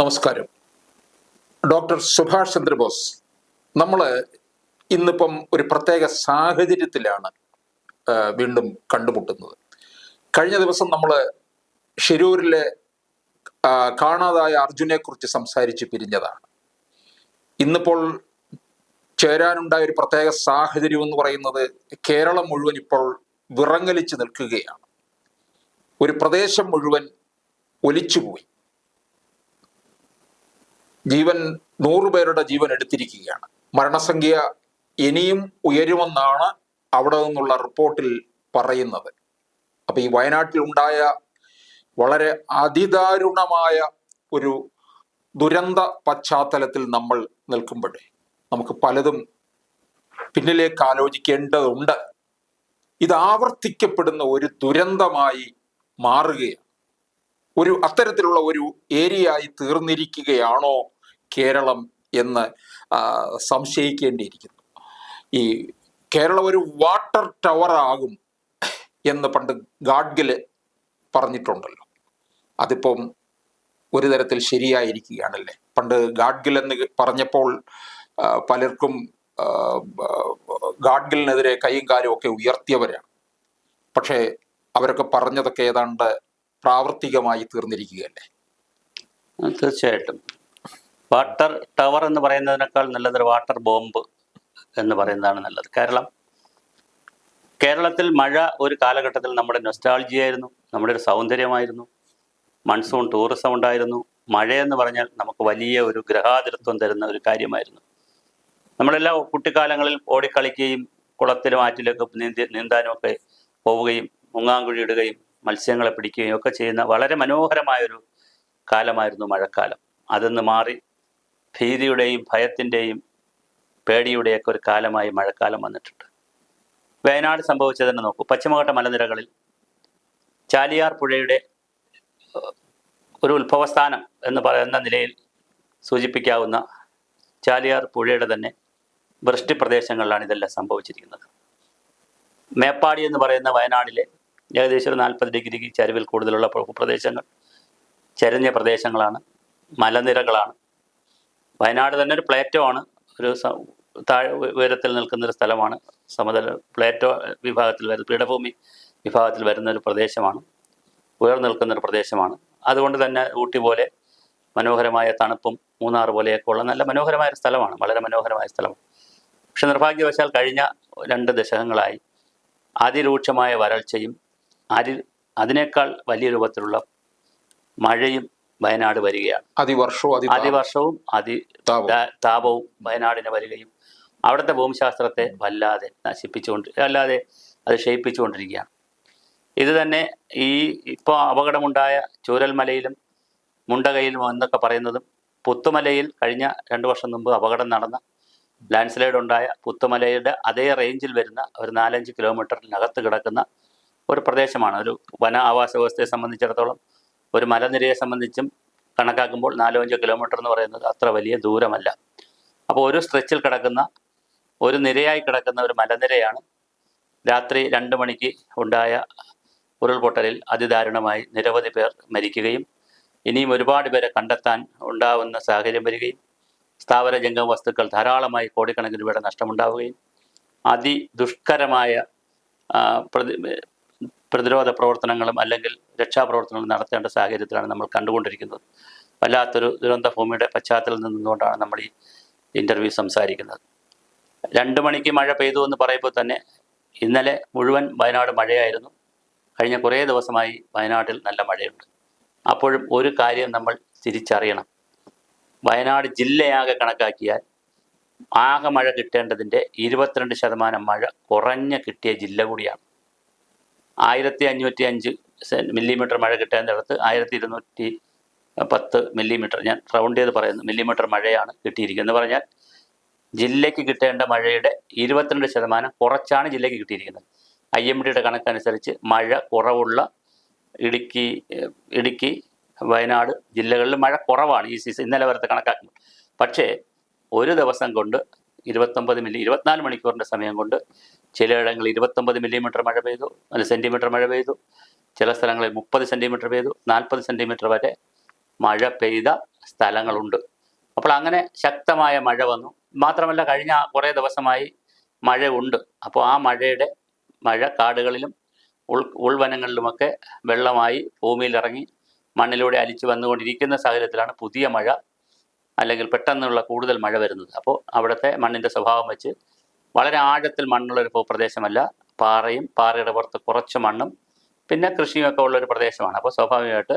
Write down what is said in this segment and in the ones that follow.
നമസ്കാരം. ഡോക്ടർ സുഭാഷ് ചന്ദ്രബോസ് നമ്മൾ ഇന്നിപ്പം ഒരു പ്രത്യേക സാഹചര്യത്തിലാണ് വീണ്ടും കണ്ടുമുട്ടുന്നത്. കഴിഞ്ഞ ദിവസം നമ്മൾ ഷിരൂരിലെ കാണാതായ അർജുനെ കുറിച്ച് സംസാരിച്ച് പിരിഞ്ഞതാണ്. ഇന്നിപ്പോൾ ചേരാനുണ്ടായ ഒരു പ്രത്യേക സാഹചര്യം എന്ന് പറയുന്നത് കേരളം മുഴുവൻ ഇപ്പോൾ വിറങ്ങലിച്ച് നിൽക്കുകയാണ്. ഒരു പ്രദേശം മുഴുവൻ ഒലിച്ചുപോയി. ജീവൻ നൂറുപേരുടെ ജീവൻ എടുത്തിരിക്കുകയാണ്. മരണസംഖ്യ ഇനിയും ഉയരുമെന്നാണ് അവിടെ നിന്നുള്ള റിപ്പോർട്ടിൽ പറയുന്നത്. അപ്പൊ ഈ വയനാട്ടിൽ ഉണ്ടായ വളരെ അതിദാരുണമായ ഒരു ദുരന്ത പശ്ചാത്തലത്തിൽ നമ്മൾ നിൽക്കുമ്പോഴേ നമുക്ക് പലതും പിന്നിലേക്ക് ആലോചിക്കേണ്ടതുണ്ട്. ഇത് ആവർത്തിക്കപ്പെടുന്ന ഒരു ദുരന്തമായി മാറുകയാണ്. ഒരു അത്തരത്തിലുള്ള ഒരു ഏരിയയായി തീർന്നിരിക്കുകയാണോ കേരളം എന്ന് സംശയിക്കേണ്ടിയിരിക്കുന്നു. ഈ കേരളം ഒരു വാട്ടർ ടവർ ആകും എന്ന് പണ്ട് ഗാഡ്ഗിൽ പറഞ്ഞിട്ടുണ്ടല്ലോ. അതിപ്പം ഒരു തരത്തിൽ ശരിയായിരിക്കുകയാണല്ലേ? പണ്ട് ഗാഡ്ഗിൽ എന്ന് പറഞ്ഞപ്പോൾ പലർക്കും ഗാഡ്ഗിലിനെതിരെ കൈയും കാലും ഒക്കെ ഉയർത്തിയവരാണ്. പക്ഷേ അവരൊക്കെ പറഞ്ഞതൊക്കെ ഏതാണ്ട് പ്രാവർത്തികമായി തീർന്നിരിക്കുകയല്ലേ? തീർച്ചയായിട്ടും. വാട്ടർ ടവർ എന്ന് പറയുന്നതിനേക്കാൾ നല്ലത് വാട്ടർ ബോംബ് എന്ന് പറയുന്നതാണ് നല്ലത്. കേരളം കേരളത്തിൽ മഴ ഒരു കാലഘട്ടത്തിൽ നമ്മുടെ നൊസ്റ്റാൾജിയായിരുന്നു നമ്മുടെ ഒരു സൗന്ദര്യമായിരുന്നു മൺസൂൺ ടൂറിസം ഉണ്ടായിരുന്നു മഴയെന്ന് പറഞ്ഞാൽ നമുക്ക് വലിയ ഒരു ഗ്രഹാതിരത്വം തരുന്ന ഒരു കാര്യമായിരുന്നു. നമ്മളെല്ലാം കുട്ടിക്കാലങ്ങളിൽ ഓടിക്കളിക്കുകയും കുളത്തിലും ആറ്റിലൊക്കെ നീന്തി നീന്താനും ഒക്കെ പോവുകയും മുങ്ങാങ്കുഴി ഇടുകയും മത്സ്യങ്ങളെ പിടിക്കുകയും ഒക്കെ ചെയ്യുന്ന വളരെ മനോഹരമായൊരു കാലമായിരുന്നു മഴക്കാലം. അതെന്ന് മാറി ഭീതിയുടെയും ഭയത്തിന്റെയും പേടിയുടെയൊക്കെ ഒരു കാലമായി മഴക്കാലം വന്നിട്ടുണ്ട്. വയനാട് സംഭവിച്ചത് തന്നെ നോക്കൂ. പശ്ചിമഘട്ട മലനിരകളിൽ ചാലിയാർ പുഴയുടെ ഒരു ഉത്ഭവസ്ഥാനം എന്ന് പറയുന്ന നിലയിൽ സൂചിപ്പിക്കാവുന്ന ചാലിയാർ പുഴയുടെ തന്നെ വൃഷ്ടി പ്രദേശങ്ങളിലാണ് ഇതെല്ലാം സംഭവിച്ചിരിക്കുന്നത്. മേപ്പാടി എന്ന് പറയുന്ന വയനാടിലെ ഏകദേശം ഒരു നാൽപ്പത് ഡിഗ്രിക്ക് ചരിവിൽ കൂടുതലുള്ള പ്ര- പ്രദേശങ്ങൾ ചരിഞ്ഞ പ്രദേശങ്ങളാണ് മലനിരകളാണ്. വയനാട് തന്നെ ഒരു പ്ലേറ്റോ ആണ്. ഒരു താഴെ ഉയരത്തിൽ നിൽക്കുന്ന ഒരു സ്ഥലമാണ്. സമതല പ്ലേറ്റോ വിഭാഗത്തിൽ വരുന്ന പീഠഭൂമി വിഭാഗത്തിൽ വരുന്ന ഒരു പ്രദേശമാണ്. ഉയർന്നു നിൽക്കുന്ന ഒരു പ്രദേശമാണ്. അതുകൊണ്ട് തന്നെ ഊട്ടി പോലെ മനോഹരമായ തണുപ്പും മൂന്നാർ പോലെയൊക്കെ ഉള്ള നല്ല മനോഹരമായ സ്ഥലമാണ്. വളരെ മനോഹരമായ സ്ഥലമാണ്. പക്ഷെ നിർഭാഗ്യവശാൽ കഴിഞ്ഞ രണ്ട് ദശകങ്ങളായി അതിരൂക്ഷമായ വരൾച്ചയും അരി അതിനേക്കാൾ വലിയ രൂപത്തിലുള്ള മഴയും വയനാട് വരികയാണ്. അതിവർഷവും അതി അതിവർഷവും അതി താപവും. വയനാടിന് വരികയും അവിടുത്തെ ഭൂമിശാസ്ത്രത്തെ വല്ലാതെ നശിപ്പിച്ചുകൊണ്ട് അല്ലാതെ അത് ക്ഷയിപ്പിച്ചുകൊണ്ടിരിക്കുകയാണ്. ഇത് തന്നെ ഈ ഇപ്പോൾ അപകടമുണ്ടായ ചൂരൽമലയിലും മുണ്ടകയിലും എന്നൊക്കെ പറയുന്നതും പുത്തുമലയിൽ കഴിഞ്ഞ രണ്ട് വർഷം മുമ്പ് അപകടം നടന്ന ലാൻഡ് സ്ലൈഡ് ഉണ്ടായ പുത്തുമലയുടെ അതേ റേഞ്ചിൽ വരുന്ന ഒരു നാലഞ്ച് കിലോമീറ്ററിനകത്ത് കിടക്കുന്ന ഒരു പ്രദേശമാണ്. ഒരു വന ആവാസ വ്യവസ്ഥയെ സംബന്ധിച്ചിടത്തോളം ഒരു മലനിരയെ സംബന്ധിച്ചും കണക്കാക്കുമ്പോൾ നാലോ അഞ്ചോ കിലോമീറ്റർ എന്ന് പറയുന്നത് അത്ര വലിയ ദൂരമല്ല. അപ്പോൾ ഒരു സ്ട്രെച്ചിൽ കിടക്കുന്ന ഒരു നിരയായി കിടക്കുന്ന ഒരു മലനിരയാണ് രാത്രി രണ്ട് മണിക്ക് ഉണ്ടായ ഉരുൾപൊട്ടലിൽ അതിദാരുണമായി നിരവധി പേർ മരിക്കുകയും ഇനിയും ഒരുപാട് പേരെ കണ്ടെത്താൻ ഉണ്ടാവുന്ന സാഹചര്യം വരികയും സ്ഥാവര ജംഗ വസ്തുക്കൾ ധാരാളമായി കോടിക്കണക്കിന് രൂപയുടെ നഷ്ടമുണ്ടാവുകയും അതിദുഷ്കരമായ ദുഷ്കരമായ പ്രതി പ്രതിരോധ പ്രവർത്തനങ്ങളും അല്ലെങ്കിൽ രക്ഷാപ്രവർത്തനങ്ങളും നടത്തേണ്ട സാഹചര്യത്തിലാണ് നമ്മൾ കണ്ടുകൊണ്ടിരിക്കുന്നത്. വല്ലാത്തൊരു ദുരന്ത ഭൂമിയുടെ പശ്ചാത്തലത്തിൽ നിന്നുകൊണ്ടാണ് നമ്മൾ ഈ ഇന്റർവ്യൂ സംസാരിക്കുന്നത്. രണ്ട് മണിക്ക് മഴ പെയ്തു എന്ന് പറയുമ്പോൾ തന്നെ ഇന്നലെ മുഴുവൻ വയനാട് മഴയായിരുന്നു. കഴിഞ്ഞ കുറേ ദിവസമായി വയനാട്ടിൽ നല്ല മഴയുണ്ട്. അപ്പോഴും ഒരു കാര്യം നമ്മൾ തിരിച്ചറിയണം. വയനാട് ജില്ലയാകെ കണക്കാക്കിയാൽ ആകെ മഴ കിട്ടേണ്ടതിന്റെ ഇരുപത്തിരണ്ട് ശതമാനം മഴ കുറഞ്ഞ കിട്ടിയ ജില്ല കൂടിയാണ്. ആയിരത്തി അഞ്ഞൂറ്റി അഞ്ച് മില്ലിമീറ്റർ മഴ കിട്ടേണ്ടിടത്ത് ആയിരത്തി ഇരുന്നൂറ്റി പത്ത് മില്ലിമീറ്റർ ഞാൻ റൗണ്ട് ചെയ്ത് പറയുന്നു. മില്ലിമീറ്റർ മഴയാണ് കിട്ടിയിരിക്കുന്നത്. എന്ന് പറഞ്ഞാൽ ജില്ലയ്ക്ക് കിട്ടേണ്ട മഴയുടെ ഇരുപത്തിരണ്ട് ശതമാനം കുറച്ചാണ് ജില്ലയ്ക്ക് കിട്ടിയിരിക്കുന്നത്. ഐ എം ഡിയുടെ കണക്കനുസരിച്ച് മഴ കുറവുള്ള ഇടുക്കി ഇടുക്കി വയനാട് ജില്ലകളിൽ മഴ കുറവാണ് ഈ സീസൺ. ഇന്നലെ വരത്തെ കണക്കാക്കുമ്പോൾ. പക്ഷേ ഒരു ദിവസം കൊണ്ട് ഇരുപത്തൊമ്പത് മില്ലി ഇരുപത്തിനാല് മണിക്കൂറിന്റെ സമയം കൊണ്ട് ചിലയിടങ്ങളിൽ ഇരുപത്തൊമ്പത് മില്ലിമീറ്റർ മഴ പെയ്തു അല്ല സെന്റിമീറ്റർ മഴ പെയ്തു. ചില സ്ഥലങ്ങളിൽ മുപ്പത് സെന്റിമീറ്റർ പെയ്തു നാൽപ്പത് സെന്റിമീറ്റർ വരെ മഴ പെയ്ത സ്ഥലങ്ങളുണ്ട്. അപ്പോൾ അങ്ങനെ ശക്തമായ മഴ വന്നു. മാത്രമല്ല കഴിഞ്ഞ കുറേ ദിവസമായി മഴ ഉണ്ട്. അപ്പോൾ ആ മഴയുടെ മഴ കാടുകളിലും ഉൾ ഉൾവനങ്ങളിലുമൊക്കെ വെള്ളമായി ഭൂമിയിലിറങ്ങി മണ്ണിലൂടെ അലിച്ചു വന്നുകൊണ്ടിരിക്കുന്ന സാഹചര്യത്തിലാണ് പുതിയ മഴ അല്ലെങ്കിൽ പെട്ടെന്നുള്ള കൂടുതൽ മഴ വരുന്നത്. അപ്പോൾ അവിടുത്തെ മണ്ണിന്റെ സ്വഭാവം വെച്ച് വളരെ ആഴത്തിൽ മണ്ണുള്ള ഒരു ഭൂപ്രദേശമല്ല പാറയും പാറയുടെ പുറത്ത് കുറച്ച് മണ്ണും പിന്നെ കൃഷിയുമൊക്കെ ഉള്ളൊരു പ്രദേശമാണ്. അപ്പോൾ സ്വാഭാവികമായിട്ട്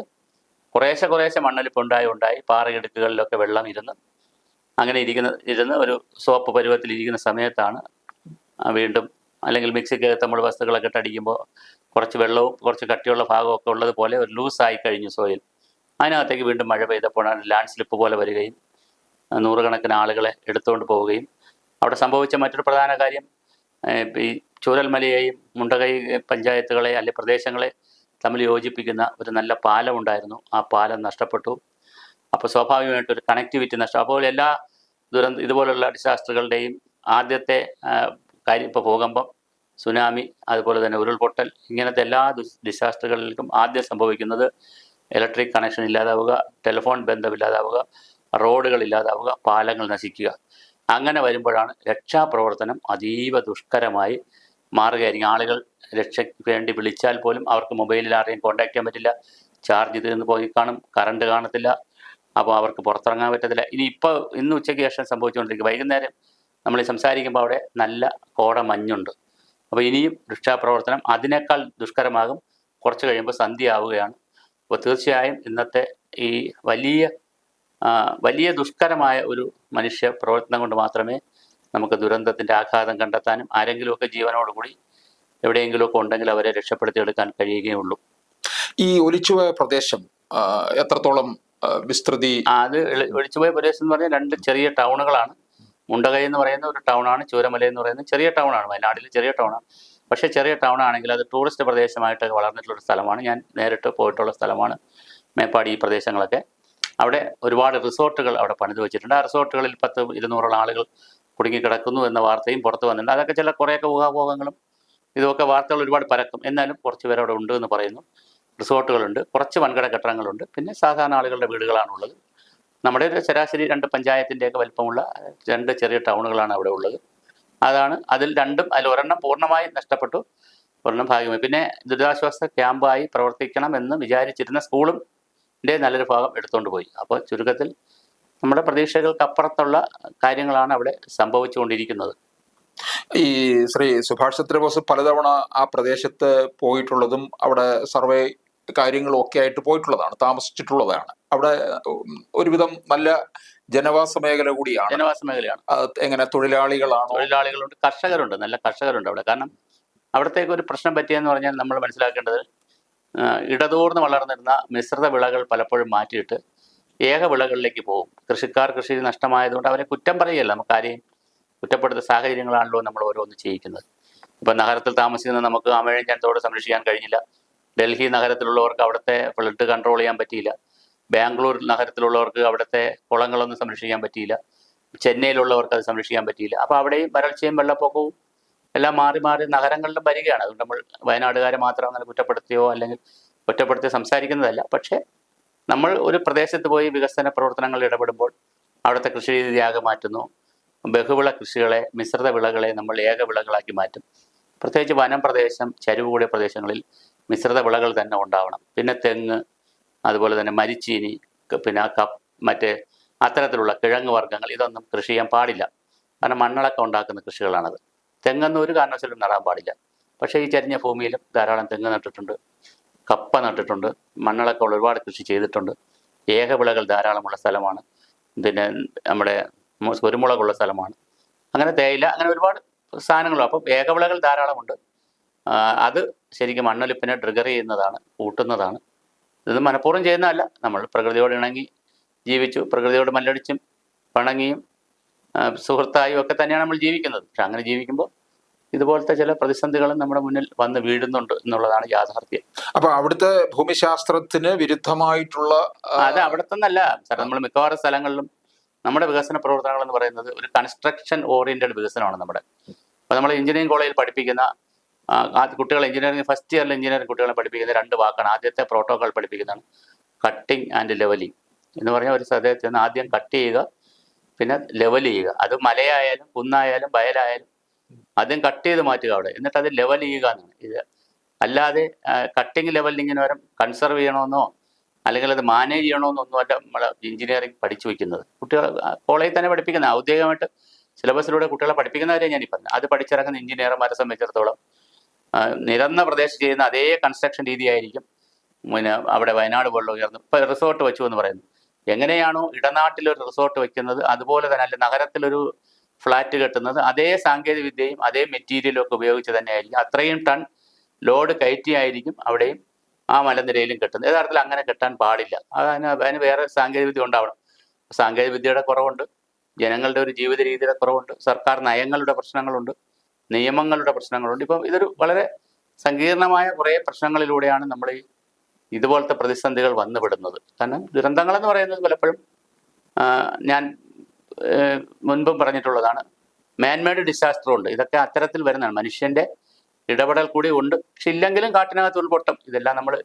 കുറേശ്ശെ കുറേശ്ശെ മണ്ണൊലിപ്പ് ഉണ്ടായി ഉണ്ടായി പാറയിടുക്കുകളിലൊക്കെ വെള്ളം ഇരുന്ന് അങ്ങനെ ഇരിക്കുന്ന ഇരുന്ന് ഒരു സോപ്പ് പരുവത്തിൽ ഇരിക്കുന്ന സമയത്താണ് വീണ്ടും അല്ലെങ്കിൽ മിക്സിക്കകത്ത് നമ്മൾ വസ്തുക്കളൊക്കെ ഇട്ടടിക്കുമ്പോൾ കുറച്ച് വെള്ളവും കുറച്ച് കട്ടിയുള്ള ഭാഗമൊക്കെ ഉള്ളതുപോലെ ഒരു ലൂസായി കഴിഞ്ഞു സോയിൽ. അതിനകത്തേക്ക് വീണ്ടും മഴ പെയ്തപ്പോഴാണ് ലാൻഡ് സ്ലിപ്പ് പോലെ വരികയും നൂറുകണക്കിന് ആളുകളെ എടുത്തുകൊണ്ട് പോവുകയും അവിടെ സംഭവിച്ച മറ്റൊരു പ്രധാന കാര്യം ഈ ചൂരൽമലയെയും മുണ്ടകൈ പഞ്ചായത്തുകളെ അല്ലെ പ്രദേശങ്ങളെ തമ്മിൽ യോജിപ്പിക്കുന്ന ഒരു നല്ല പാലം ഉണ്ടായിരുന്നു. ആ പാലം നഷ്ടപ്പെട്ടു. അപ്പോൾ സ്വാഭാവികമായിട്ട് ഒരു കണക്ടിവിറ്റി നഷ്ടം. അപ്പോൾ എല്ലാ ദുരന്ത ഇതുപോലുള്ള ഡിസാസ്റ്ററുകളുടെയും ആദ്യത്തെ കാര്യം ഇപ്പോൾ ഭൂകമ്പം സുനാമി അതുപോലെ തന്നെ ഉരുൾപൊട്ടൽ ഇങ്ങനത്തെ എല്ലാ ഡിസാസ്റ്ററുകളിലേക്കും ഡിസാസ്റ്ററുകളിലും ആദ്യം സംഭവിക്കുന്നത് ഇലക്ട്രിക് കണക്ഷൻ ഇല്ലാതാവുക ടെലിഫോൺ ബന്ധമില്ലാതാവുക റോഡുകൾ ഇല്ലാതാവുക പാലങ്ങൾ നശിക്കുക. അങ്ങനെ വരുമ്പോഴാണ് രക്ഷാപ്രവർത്തനം അതീവ ദുഷ്കരമായി മാറുകയായിരിക്കും. ആളുകൾ രക്ഷയ്ക്ക് വേണ്ടി വിളിച്ചാൽ പോലും അവർക്ക് മൊബൈലിൽ ആരെയും കോൺടാക്ട് ചെയ്യാൻ പറ്റില്ല. ചാർജ് തീർന്ന് പോയി കാണും കറണ്ട് കാണത്തില്ല. അപ്പോൾ അവർക്ക് പുറത്തിറങ്ങാൻ പറ്റത്തില്ല. ഇനി ഇപ്പോൾ ഇന്ന് ഉച്ചയ്ക്ക് ശേഷം സംഭവിച്ചുകൊണ്ടിരിക്കും. വൈകുന്നേരം നമ്മൾ സംസാരിക്കുമ്പോൾ അവിടെ നല്ല കോട മഞ്ഞുണ്ട്. അപ്പോൾ ഇനിയും രക്ഷാപ്രവർത്തനം അതിനേക്കാൾ ദുഷ്കരമാകും. കുറച്ച് കഴിയുമ്പോൾ സന്ധ്യ ആവുകയാണ് അപ്പോൾ തീർച്ചയായും ഇന്നത്തെ ഈ വലിയ വലിയ ദുഷ്കരമായ ഒരു മനുഷ്യ പ്രവർത്തനം കൊണ്ട് മാത്രമേ നമുക്ക് ദുരന്തത്തിന്റെ ആഘാതം കണ്ടെത്താനും ആരെങ്കിലുമൊക്കെ ജീവനോടുകൂടി എവിടെയെങ്കിലുമൊക്കെ ഉണ്ടെങ്കിൽ അവരെ രക്ഷപ്പെടുത്തിയെടുക്കാൻ കഴിയുകയുള്ളൂ. ഈ ഒലിച്ചുപോയ പ്രദേശം എത്രത്തോളം വിസ്തൃതി? അത് ഒഴിച്ചുപോയ പ്രദേശം എന്ന് പറഞ്ഞാൽ രണ്ട് ചെറിയ ടൗണുകളാണ്. മുണ്ടകൈ എന്ന് പറയുന്ന ഒരു ടൗണാണ് ചൂരമല എന്ന് പറയുന്ന ചെറിയ ടൗണാണ് വയനാട്ടിൽ ചെറിയ ടൗണാണ്. പക്ഷേ ചെറിയ ടൗൺ ആണെങ്കിൽ അത് ടൂറിസ്റ്റ് പ്രദേശമായിട്ട് വളർന്നിട്ടുള്ള ഒരു സ്ഥലമാണ്. ഞാൻ നേരിട്ട് പോയിട്ടുള്ള സ്ഥലമാണ് മേപ്പാടി ഈ പ്രദേശങ്ങളൊക്കെ. അവിടെ ഒരുപാട് റിസോർട്ടുകൾ അവിടെ പണിത് വെച്ചിട്ടുണ്ട്. ആ റിസോർട്ടുകളിൽ പത്ത് ഇരുന്നൂറോളം ആളുകൾ കുടുങ്ങിക്കിടക്കുന്നു എന്ന വാർത്തയും പുറത്തു വന്നിട്ടുണ്ട്. അതൊക്കെ ചില കുറേയൊക്കെ ഊഹാപോഹങ്ങളും ഇതൊക്കെ വാർത്തകൾ ഒരുപാട് പരക്കും. എന്നാലും കുറച്ച് പേര് അവിടെ ഉണ്ട് എന്ന് പറയുന്നു. റിസോർട്ടുകളുണ്ട്. കുറച്ച് വൻകിട കെട്ടിടങ്ങളുണ്ട്. പിന്നെ സാധാരണ ആളുകളുടെ വീടുകളാണുള്ളത്. നമ്മുടെ ഒരു ശരാശരി രണ്ട് പഞ്ചായത്തിന്റെയൊക്കെ വലിപ്പമുള്ള രണ്ട് ചെറിയ ടൗണുകളാണ് അവിടെ ഉള്ളത്. അതാണ് അതിൽ രണ്ടും അതിൽ ഒരെണ്ണം പൂർണമായും നഷ്ടപ്പെട്ടു. ഒരെണ്ണം ഭാഗ്യമായി പിന്നെ ദുരിതാശ്വാസ ക്യാമ്പായി പ്രവർത്തിക്കണം എന്ന് വിചാരിച്ചിരുന്ന സ്കൂളും നല്ലൊരു ഭാഗം എടുത്തുകൊണ്ട് പോയി. അപ്പോൾ ചുരുക്കത്തിൽ നമ്മുടെ പ്രതീക്ഷകൾക്കപ്പുറത്തുള്ള കാര്യങ്ങളാണ് അവിടെ സംഭവിച്ചുകൊണ്ടിരിക്കുന്നത്. ഈ ശ്രീ സുഭാഷ് ചന്ദ്രബോസ് പലതവണ ആ പ്രദേശത്ത് പോയിട്ടുള്ളതും അവിടെ സർവേ കാര്യങ്ങളും ഒക്കെ ആയിട്ട് പോയിട്ടുള്ളതാണ് താമസിച്ചിട്ടുള്ളതാണ്. അവിടെ ഒരുവിധം നല്ല ജനവാസ മേഖല കൂടിയാണ്. ജനവാസ മേഖലയാണ്. എങ്ങനെ തൊഴിലാളികളാണ്? തൊഴിലാളികളുണ്ട് കർഷകരുണ്ട് നല്ല കർഷകരുണ്ട് അവിടെ. കാരണം അവിടത്തേക്ക് ഒരു പ്രശ്നം പറ്റിയെന്ന് പറഞ്ഞാൽ നമ്മൾ മനസ്സിലാക്കേണ്ടത് ഇടതൂർന്ന് വളർന്നിരുന്ന മിശ്രിത വിളകൾ പലപ്പോഴും മാറ്റിയിട്ട് ഏക വിളകളിലേക്ക് പോകും. കൃഷിക്കാർ കൃഷി നഷ്ടമായതുകൊണ്ട് അവരെ കുറ്റം പറയുകയല്ല. നമുക്ക് ആരെയും കുറ്റപ്പെടുത്ത സാഹചര്യങ്ങളാണല്ലോ നമ്മൾ ഓരോന്ന് ചെയ്യിക്കുന്നത്. ഇപ്പം നഗരത്തിൽ താമസിക്കുന്ന നമുക്ക് അമഴഞ്ചൻ ജനത്തോട് സംരക്ഷിക്കാൻ കഴിഞ്ഞില്ല. ഡൽഹി നഗരത്തിലുള്ളവർക്ക് അവിടുത്തെ ഫ്ലഡ് കൺട്രോൾ ചെയ്യാൻ പറ്റിയില്ല. ബാംഗ്ലൂർ നഗരത്തിലുള്ളവർക്ക് അവിടുത്തെ കുളങ്ങളൊന്നും സംരക്ഷിക്കാൻ പറ്റിയില്ല. ചെന്നൈയിലുള്ളവർക്ക് അത് സംരക്ഷിക്കാൻ പറ്റിയില്ല. അപ്പോൾ അവിടെയും വരൾച്ചയും വെള്ളപ്പൊക്കവും എല്ലാം മാറി മാറി നഗരങ്ങളിലും വരികയാണ്. അതുകൊണ്ട് നമ്മൾ വയനാടുകാരെ മാത്രം അങ്ങനെ കുറ്റപ്പെടുത്തിയോ അല്ലെങ്കിൽ കുറ്റപ്പെടുത്തി സംസാരിക്കുന്നതല്ല. പക്ഷേ നമ്മൾ ഒരു പ്രദേശത്ത് പോയി വികസന പ്രവർത്തനങ്ങളിൽ ഇടപെടുമ്പോൾ അവിടുത്തെ കൃഷി രീതിയാകെ മാറ്റുന്നു. ബഹുവിള കൃഷികളെ മിശ്രിത വിളകളെ നമ്മൾ ഏക വിളകളാക്കി മാറ്റും. പ്രത്യേകിച്ച് വനം പ്രദേശം ചരിവ് കൂടിയ പ്രദേശങ്ങളിൽ മിശ്രിത വിളകൾ തന്നെ ഉണ്ടാവണം. പിന്നെ തെങ്ങ് അതുപോലെ തന്നെ മരിച്ചീനി പിന്നെ കപ്പ് മറ്റേ അത്തരത്തിലുള്ള കിഴങ്ങ് വർഗങ്ങൾ ഇതൊന്നും കൃഷി ചെയ്യാൻ പാടില്ല. കാരണം മണ്ണിളക്കം ഉണ്ടാക്കുന്ന കൃഷികളാണത്. തെങ്ങൊന്നും ഒരു കാരണവശാലും നടാൻ പാടില്ല. പക്ഷേ ഈ ചരിഞ്ഞ ഭൂമിയിലും ധാരാളം തെങ്ങ് നട്ടിട്ടുണ്ട് കപ്പ നട്ടിട്ടുണ്ട് മണ്ണിളക്കമുള്ള ഒരുപാട് കൃഷി ചെയ്തിട്ടുണ്ട്. ഏകവിളകൾ ധാരാളമുള്ള സ്ഥലമാണ്. പിന്നെ നമ്മുടെ കുരുമുളകുള്ള സ്ഥലമാണ്. അങ്ങനെ തേയില അങ്ങനെ ഒരുപാട് സാധനങ്ങളും അപ്പം ഏകവിളകൾ ധാരാളമുണ്ട്. അത് ശരിക്കും മണ്ണൊലിപ്പിനെ ട്രിഗർ ചെയ്യുന്നതാണ് കൂട്ടുന്നതാണ്. ഇത് മനഃപൂർവം ചെയ്യുന്നതല്ല. നമ്മൾ പ്രകൃതിയോട് ഇണങ്ങി ജീവിച്ചു പ്രകൃതിയോട് മല്ലടിച്ചും പിണങ്ങിയും സുഹൃത്തായും ഒക്കെ തന്നെയാണ് നമ്മൾ ജീവിക്കുന്നത്. പക്ഷെ അങ്ങനെ ജീവിക്കുമ്പോൾ ഇതുപോലത്തെ ചില പ്രതിസന്ധികളും നമ്മുടെ മുന്നിൽ വന്ന് വീഴുന്നുണ്ട് എന്നുള്ളതാണ് യാഥാർത്ഥ്യം. അപ്പൊ അവിടുത്തെ ഭൂമിശാസ്ത്രത്തിന് വിരുദ്ധമായിട്ടുള്ള അത് അവിടുത്തെ തന്നല്ല സാർ നമ്മൾ മിക്കവാറും സ്ഥലങ്ങളിലും നമ്മുടെ വികസന പ്രവർത്തനങ്ങൾ എന്ന് പറയുന്നത് ഒരു കൺസ്ട്രക്ഷൻ ഓറിയന്റഡ് വികസനമാണ് നമ്മുടെ. അപ്പോൾ നമ്മൾ എഞ്ചിനീയറിംഗ് കോളേജിൽ പഠിപ്പിക്കുന്ന കുട്ടികൾ എഞ്ചിനീയറിംഗ് ഫസ്റ്റ് ഇയറിൽ എഞ്ചിനീയറിംഗ് കുട്ടികളെ പഠിപ്പിക്കുന്ന രണ്ട് വാക്കാണ്. ആദ്യത്തെ പ്രോട്ടോകോൾ പഠിപ്പിക്കുന്നതാണ് കട്ടിംഗ് ആൻഡ് ലെവലിംഗ് എന്ന് പറഞ്ഞാൽ ഒരു സ്ഥലത്ത് നിന്ന് ആദ്യം കട്ട് ചെയ്യുക പിന്നെ ലെവൽ ചെയ്യുക. അത് മലയായാലും കുന്നായാലും വയലായാലും ആദ്യം കട്ട് ചെയ്ത് മാറ്റുക അവിടെ. എന്നിട്ട് അത് ലെവൽ ചെയ്യുക എന്നാണ്. ഇത് അല്ലാതെ കട്ടിങ് ലെവലിൽ ഇങ്ങനെ വരും കൺസർവ് ചെയ്യണമെന്നോ അല്ലെങ്കിൽ അത് മാനേജ് ചെയ്യണമെന്നോ ഒന്നുമല്ല നമ്മൾ എഞ്ചിനീയറിംഗ് പഠിച്ചു വയ്ക്കുന്നത് കുട്ടികൾ കോളേജിൽ തന്നെ പഠിപ്പിക്കുന്ന ഔദ്യോഗികമായിട്ട് സിലബസിലൂടെ കുട്ടികളെ പഠിപ്പിക്കുന്നവരെ ഞാൻ പറഞ്ഞു. അത് പഠിച്ചിറങ്ങുന്ന എഞ്ചിനീയർമാരെ സംബന്ധിച്ചിടത്തോളം നിരന്ന പ്രദേശത്ത് ചെയ്യുന്ന അതേ കൺസ്ട്രക്ഷൻ രീതിയായിരിക്കും. പിന്നെ അവിടെ വയനാട് പോലുള്ള ഉയർന്ന് ഇപ്പം റിസോർട്ട് വെച്ചു എന്ന് പറയുന്നു. എങ്ങനെയാണോ ഇടനാട്ടിലൊരു റിസോർട്ട് വെക്കുന്നത് അതുപോലെ തന്നെ അല്ലെ നഗരത്തിലൊരു ഫ്ലാറ്റ് കെട്ടുന്നത് അതേ സാങ്കേതിക വിദ്യയും അതേ മെറ്റീരിയലും ഒക്കെ ഉപയോഗിച്ച് തന്നെയായിരിക്കും. അത്രയും ടൺ ലോഡ് കയറ്റിയായിരിക്കും അവിടെയും ആ മലനിരയിലും കെട്ടുന്നത്. യഥാർത്ഥത്തിൽ അങ്ങനെ കെട്ടാൻ പാടില്ല. അതിന് അതിന് വേറെ സാങ്കേതിക വിദ്യ ഉണ്ടാവണം. സാങ്കേതിക വിദ്യയുടെ കുറവുണ്ട്. ജനങ്ങളുടെ ഒരു ജീവിത രീതിയുടെ കുറവുണ്ട്. സർക്കാർ നയങ്ങളുടെ പ്രശ്നങ്ങളുണ്ട്. നിയമങ്ങളുടെ പ്രശ്നങ്ങളുണ്ട്. ഇപ്പം ഇതൊരു വളരെ സങ്കീർണമായ കുറേ പ്രശ്നങ്ങളിലൂടെയാണ് നമ്മൾ ഈ ഇതുപോലത്തെ പ്രതിസന്ധികൾ വന്നുവിടുന്നത് കാരണം ദുരന്തങ്ങളെന്ന് പറയുന്നത് പലപ്പോഴും ഞാൻ മുൻപും പറഞ്ഞിട്ടുള്ളതാണ്. മാൻമേഡ് ഡിസാസ്റ്ററും ഉണ്ട്. ഇതൊക്കെ അത്തരത്തിൽ വരുന്നതാണ്. മനുഷ്യന്റെ ഇടപെടൽ കൂടി ഉണ്ട്. പക്ഷെ ഇല്ലെങ്കിലും കാട്ടിനകത്ത് ഉരുൾപൊട്ടം ഇതെല്ലാം നമ്മൾ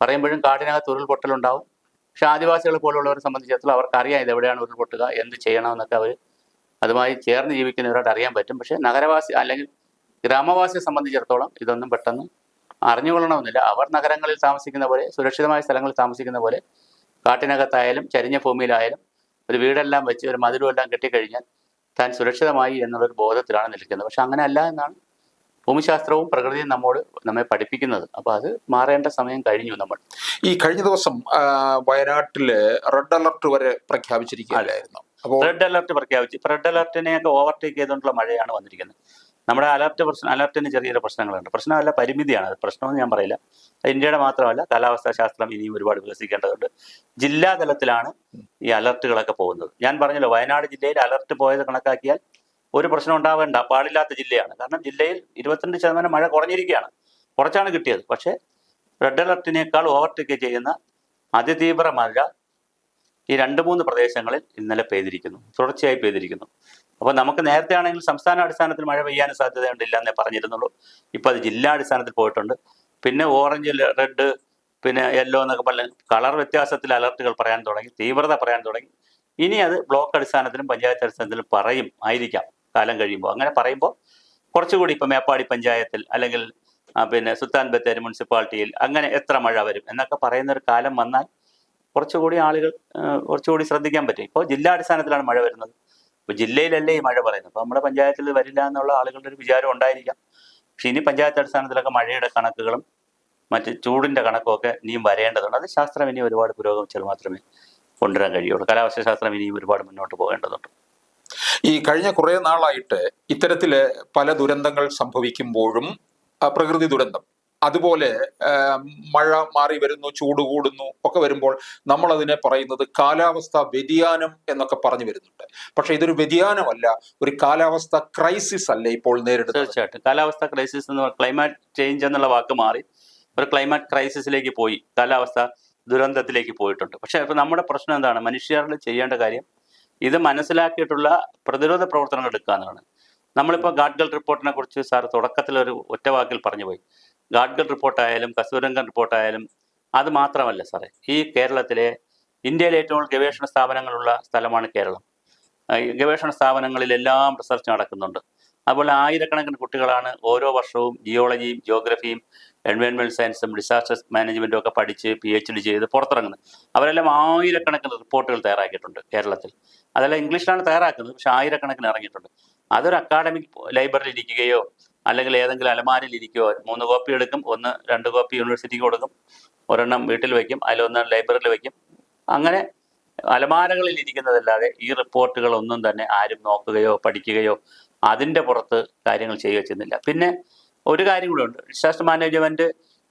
പറയുമ്പോഴും കാട്ടിനകത്ത് ഉരുൾപൊട്ടൽ ഉണ്ടാവും. പക്ഷെ ആദിവാസികളെ പോലുള്ളവരെ സംബന്ധിച്ചിടത്തോളം അവർക്ക് അറിയാം ഇത് എവിടെയാണ് ഉരുൾപൊട്ടുക എന്ത് ചെയ്യണമെന്നൊക്കെ അവർ അതുമായി ചേർന്ന് ജീവിക്കുന്നവരോട് അറിയാൻ പറ്റും. പക്ഷെ നഗരവാസി അല്ലെങ്കിൽ ഗ്രാമവാസിയെ സംബന്ധിച്ചിടത്തോളം ഇതൊന്നും പെട്ടെന്ന് അറിഞ്ഞുകൊള്ളണമെന്നില്ല. അവർ നഗരങ്ങളിൽ താമസിക്കുന്ന പോലെ സുരക്ഷിതമായ സ്ഥലങ്ങളിൽ താമസിക്കുന്ന പോലെ കാട്ടിനകത്തായാലും ചരിഞ്ഞ ഭൂമിയിലായാലും ഒരു വീടെല്ലാം വെച്ച് ഒരു മതിലും എല്ലാം കെട്ടിക്കഴിഞ്ഞാൽ താൻ സുരക്ഷിതമായി എന്നുള്ളൊരു ബോധത്തിലാണ് നിൽക്കുന്നത്. പക്ഷെ അങ്ങനെ അല്ല എന്നാണ് ഭൂമിശാസ്ത്രവും പ്രകൃതിയും നമ്മോട് നമ്മെ പഠിപ്പിക്കുന്നത്. അപ്പൊ അത് മാറേണ്ട സമയം കഴിഞ്ഞു നമ്മൾ. ഈ കഴിഞ്ഞ ദിവസം വയനാട്ടിൽ റെഡ് അലർട്ട് വരെ പ്രഖ്യാപിച്ചിരിക്കുകയായിരുന്നു. റെഡ് അലർട്ട് പ്രഖ്യാപിച്ചു. റെഡ് അലർട്ടിനെയൊക്കെ ഓവർടേക്ക് ചെയ്തുകൊണ്ടുള്ള മഴയാണ് വന്നിരിക്കുന്നത്. നമ്മുടെ അലർട്ട് പ്രശ്നം ചെറിയ ചെറിയൊരു പ്രശ്നങ്ങളുണ്ട്. പ്രശ്നമല്ല പരിമിതിയാണ്. അത് പ്രശ്നമെന്ന് ഞാൻ പറയില്ല. ഇന്ത്യയുടെ മാത്രമല്ല കാലാവസ്ഥാ ശാസ്ത്രം ഇനിയും ഒരുപാട് വികസിക്കേണ്ടതുണ്ട്. ജില്ലാ തലത്തിലാണ് ഈ അലർട്ടുകളൊക്കെ പോകുന്നത്. ഞാൻ പറഞ്ഞല്ലോ വയനാട് ജില്ലയിൽ അലർട്ട് പോയത് കണക്കാക്കിയാൽ ഒരു പ്രശ്നം ഉണ്ടാവേണ്ട പാടില്ലാത്ത ജില്ലയാണ്. കാരണം ജില്ലയിൽ ഇരുപത്തിരണ്ട് ശതമാനം മഴ കുറഞ്ഞിരിക്കുകയാണ്. കുറച്ചാണ് കിട്ടിയത്. പക്ഷേ റെഡ് അലർട്ടിനേക്കാൾ ഓവർടേക്ക് ചെയ്യുന്ന അതിതീവ്ര മഴ ഈ രണ്ട് മൂന്ന് പ്രദേശങ്ങളിൽ ഇന്നലെ പെയ്തിരിക്കുന്നു. തുടർച്ചയായി പെയ്തിരിക്കുന്നു. അപ്പോൾ നമുക്ക് നേരത്തെ ആണെങ്കിൽ സംസ്ഥാന അടിസ്ഥാനത്തിൽ മഴ പെയ്യാൻ സാധ്യതയുണ്ടില്ല എന്നേ പറഞ്ഞിരുന്നുള്ളൂ. ഇപ്പോൾ അത് ജില്ലാ അടിസ്ഥാനത്തിൽ പോയിട്ടുണ്ട്. പിന്നെ ഓറഞ്ച് റെഡ് പിന്നെ യെല്ലോ എന്നൊക്കെ പറഞ്ഞ കളർ വ്യത്യാസത്തിൽ അലർട്ടുകൾ പറയാൻ തുടങ്ങി തീവ്രത പറയാൻ തുടങ്ങി. ഇനി അത് ബ്ലോക്ക് അടിസ്ഥാനത്തിലും പഞ്ചായത്ത് അടിസ്ഥാനത്തിലും പറയും ആയിരിക്കാം. കാലം കഴിയുമ്പോൾ. അങ്ങനെ പറയുമ്പോൾ കുറച്ചുകൂടി ഇപ്പോൾ മേപ്പാടി പഞ്ചായത്തിൽ അല്ലെങ്കിൽ പിന്നെ സുൽത്താൻ ബത്തേരി മുനിസിപ്പാലിറ്റിയിൽ അങ്ങനെ എത്ര മഴ വരും എന്നൊക്കെ പറയുന്ന ഒരു കാലം വന്നാൽ കുറച്ചുകൂടി ആളുകൾ കുറച്ചുകൂടി ശ്രദ്ധിക്കാൻ പറ്റും. ഇപ്പോൾ ജില്ലാടിസ്ഥാനത്തിലാണ് മഴ വരുന്നത്. ഇപ്പോൾ ജില്ലയിലല്ലേ ഈ മഴ പറയുന്നത്? അപ്പോൾ നമ്മുടെ പഞ്ചായത്തിൽ വരില്ല എന്നുള്ള ആളുകളുടെ ഒരു വിചാരം ഉണ്ടായിരിക്കാം. പക്ഷെ ഇനി പഞ്ചായത്ത് അടിസ്ഥാനത്തിലൊക്കെ മഴയുടെ കണക്കുകളും മറ്റ് ചൂടിന്റെ കണക്കും ഒക്കെ ഇനിയും വരേണ്ടതുണ്ട്. അത് ശാസ്ത്രം ഇനി ഒരുപാട് പുരോഗമിച്ചാൽ മാത്രമേ കൊണ്ടുവരാൻ കഴിയുള്ളൂ. കാലാവസ്ഥ ശാസ്ത്രം ഇനിയും ഒരുപാട് മുന്നോട്ട് പോകേണ്ടതുണ്ട്. ഈ കഴിഞ്ഞ കുറേ നാളായിട്ട് ഇത്തരത്തിൽ പല ദുരന്തങ്ങൾ സംഭവിക്കുമ്പോഴും പ്രകൃതി ദുരന്തം അതുപോലെ മഴ മാറി വരുന്നു ചൂട് കൂടുന്നു ഒക്കെ വരുമ്പോൾ നമ്മൾ അതിനെ പറയുന്നത് കാലാവസ്ഥ വ്യതിയാനം എന്നൊക്കെ പറഞ്ഞു വരുന്നുണ്ട്. പക്ഷെ ഇതൊരു വ്യതിയാനമല്ല. ഒരു കാലാവസ്ഥ ക്രൈസിസ് അല്ല ഇപ്പോൾ നേരിടുന്നത്? തീർച്ചയായിട്ടും. കാലാവസ്ഥ ക്രൈസിസ് എന്ന് ക്ലൈമാറ്റ് ചേഞ്ച് എന്നുള്ള വാക്ക് മാറി ഒരു ക്ലൈമാറ്റ് ക്രൈസിസിലേക്ക് പോയി കാലാവസ്ഥ ദുരന്തത്തിലേക്ക് പോയിട്ടുണ്ട്. പക്ഷെ ഇപ്പൊ നമ്മുടെ പ്രശ്നം എന്താണ്? മനുഷ്യരിൽ ചെയ്യേണ്ട കാര്യം ഇത് മനസ്സിലാക്കിയിട്ടുള്ള പ്രതിരോധ പ്രവർത്തനങ്ങൾ എടുക്കുക എന്നാണ് നമ്മളിപ്പോൾ ഗാഡ്ഗൽ റിപ്പോർട്ടിനെ കുറിച്ച് സാർ തുടക്കത്തിൽ ഒരു ഒറ്റവാക്കിൽ പറഞ്ഞു പോയി. ഗാഡ്ഗൽ റിപ്പോർട്ടായാലും കസ്തൂരംഗൻ റിപ്പോർട്ടായാലും അത് മാത്രമല്ല സാറേ. ഈ കേരളത്തിലെ ഇന്ത്യയിലെ ഏറ്റവും കൂടുതൽ ഗവേഷണ സ്ഥാപനങ്ങളുള്ള സ്ഥലമാണ് കേരളം. ഗവേഷണ സ്ഥാപനങ്ങളിലെല്ലാം റിസർച്ച് നടക്കുന്നുണ്ട്. അതുപോലെ ആയിരക്കണക്കിന് കുട്ടികളാണ് ഓരോ വർഷവും ജിയോളജിയും ജിയോഗ്രഫിയും എൻവയോൺമെന്റ് സയൻസും ഡിസാസ്റ്റർ മാനേജ്മെന്റും ഒക്കെ പഠിച്ച് പി എച്ച് ഡി ചെയ്ത് പുറത്തിറങ്ങുന്നത്. അവരെല്ലാം ആയിരക്കണക്കിന് റിപ്പോർട്ടുകൾ തയ്യാറാക്കിയിട്ടുണ്ട് കേരളത്തിൽ. അതെല്ലാം ഇംഗ്ലീഷിലാണ് തയ്യാറാക്കുന്നത് പക്ഷേ ആയിരക്കണക്കിന് ഇറങ്ങിയിട്ടുണ്ട്. അതൊരു അക്കാഡമിക് ലൈബ്രറിയിൽ ഇരിക്കുകയോ അല്ലെങ്കിൽ ഏതെങ്കിലും അലമാരിൽ ഇരിക്കുമോ മൂന്ന് കോപ്പി എടുക്കും ഒന്ന് രണ്ട് കോപ്പി യൂണിവേഴ്സിറ്റിക്ക് കൊടുക്കും ഒരെണ്ണം വീട്ടിൽ വയ്ക്കും അതിലൊന്ന് ലൈബ്രറിയിൽ വയ്ക്കും അങ്ങനെ അലമാരകളിൽ ഇരിക്കുന്നതല്ലാതെ ഈ റിപ്പോർട്ടുകൾ ഒന്നും തന്നെ ആരും നോക്കുകയോ പഠിക്കുകയോ അതിന്റെ പുറത്ത് കാര്യങ്ങൾ ചെയ്യുകയോ ചെയ്യുന്നില്ല പിന്നെ ഒരു കാര്യം കൂടെ ഉണ്ട്. ഡിസാസ്റ്റർ മാനേജ്മെന്റ്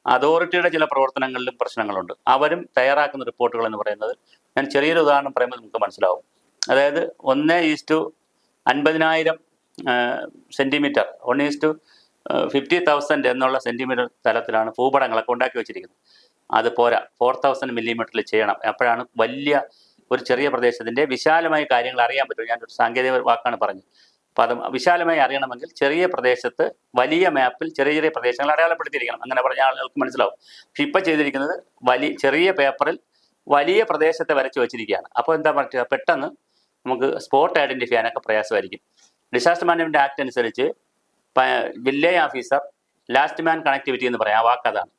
അതോറിറ്റിയുടെ ചില പ്രവർത്തനങ്ങളിലും പ്രശ്നങ്ങളുണ്ട്. അവരും തയ്യാറാക്കുന്ന റിപ്പോർട്ടുകൾ എന്ന് പറയുന്നത് ഞാൻ ചെറിയൊരു ഉദാഹരണം പറയുമ്പോൾ നമുക്ക് മനസ്സിലാവും. അതായത് ഒന്ന് ഈസ്റ്റു അൻപതിനായിരം centimetre one is to fifty thousand എന്നുള്ള സെന്റിമീറ്റർ തലത്തിലാണ് ഭൂപടങ്ങളൊക്കെ ഉണ്ടാക്കി വെച്ചിരിക്കുന്നത്. അത് പോരാ. ഫോർ തൗസൻഡ് മില്ലിമീറ്ററിൽ ചെയ്യണം. അപ്പോഴാണ് വലിയ ഒരു ചെറിയ പ്രദേശത്തിന്റെ വിശാലമായ കാര്യങ്ങൾ അറിയാൻ പറ്റും ഞാനൊരു സാങ്കേതിക വാക്കാണ് പറഞ്ഞത്. അപ്പോൾ അത് വിശാലമായി അറിയണമെങ്കിൽ ചെറിയ പ്രദേശത്ത് വലിയ മാപ്പിൽ ചെറിയ ചെറിയ പ്രദേശങ്ങൾ അടയാളപ്പെടുത്തിയിരിക്കണം. അങ്ങനെ പറഞ്ഞ ആളുകൾക്ക് മനസ്സിലാവും. പക്ഷെ ഇപ്പം ചെയ്തിരിക്കുന്നത് വലിയ ചെറിയ പേപ്പറിൽ വലിയ പ്രദേശത്തെ വരച്ച് വെച്ചിരിക്കുകയാണ്. അപ്പോൾ എന്താ പറയുക പെട്ടെന്ന് നമുക്ക് സ്പോട്ട് ഐഡന്റിഫൈ ചെയ്യാനൊക്കെ പ്രയാസമായിരിക്കും. ഡിസാസ്റ്റർ മാനേജ്മെന്റ് ആക്ട് അനുസരിച്ച് village officer last man connectivity എന്ന് പറയാം. ആ വാക്ക് അതാണ്.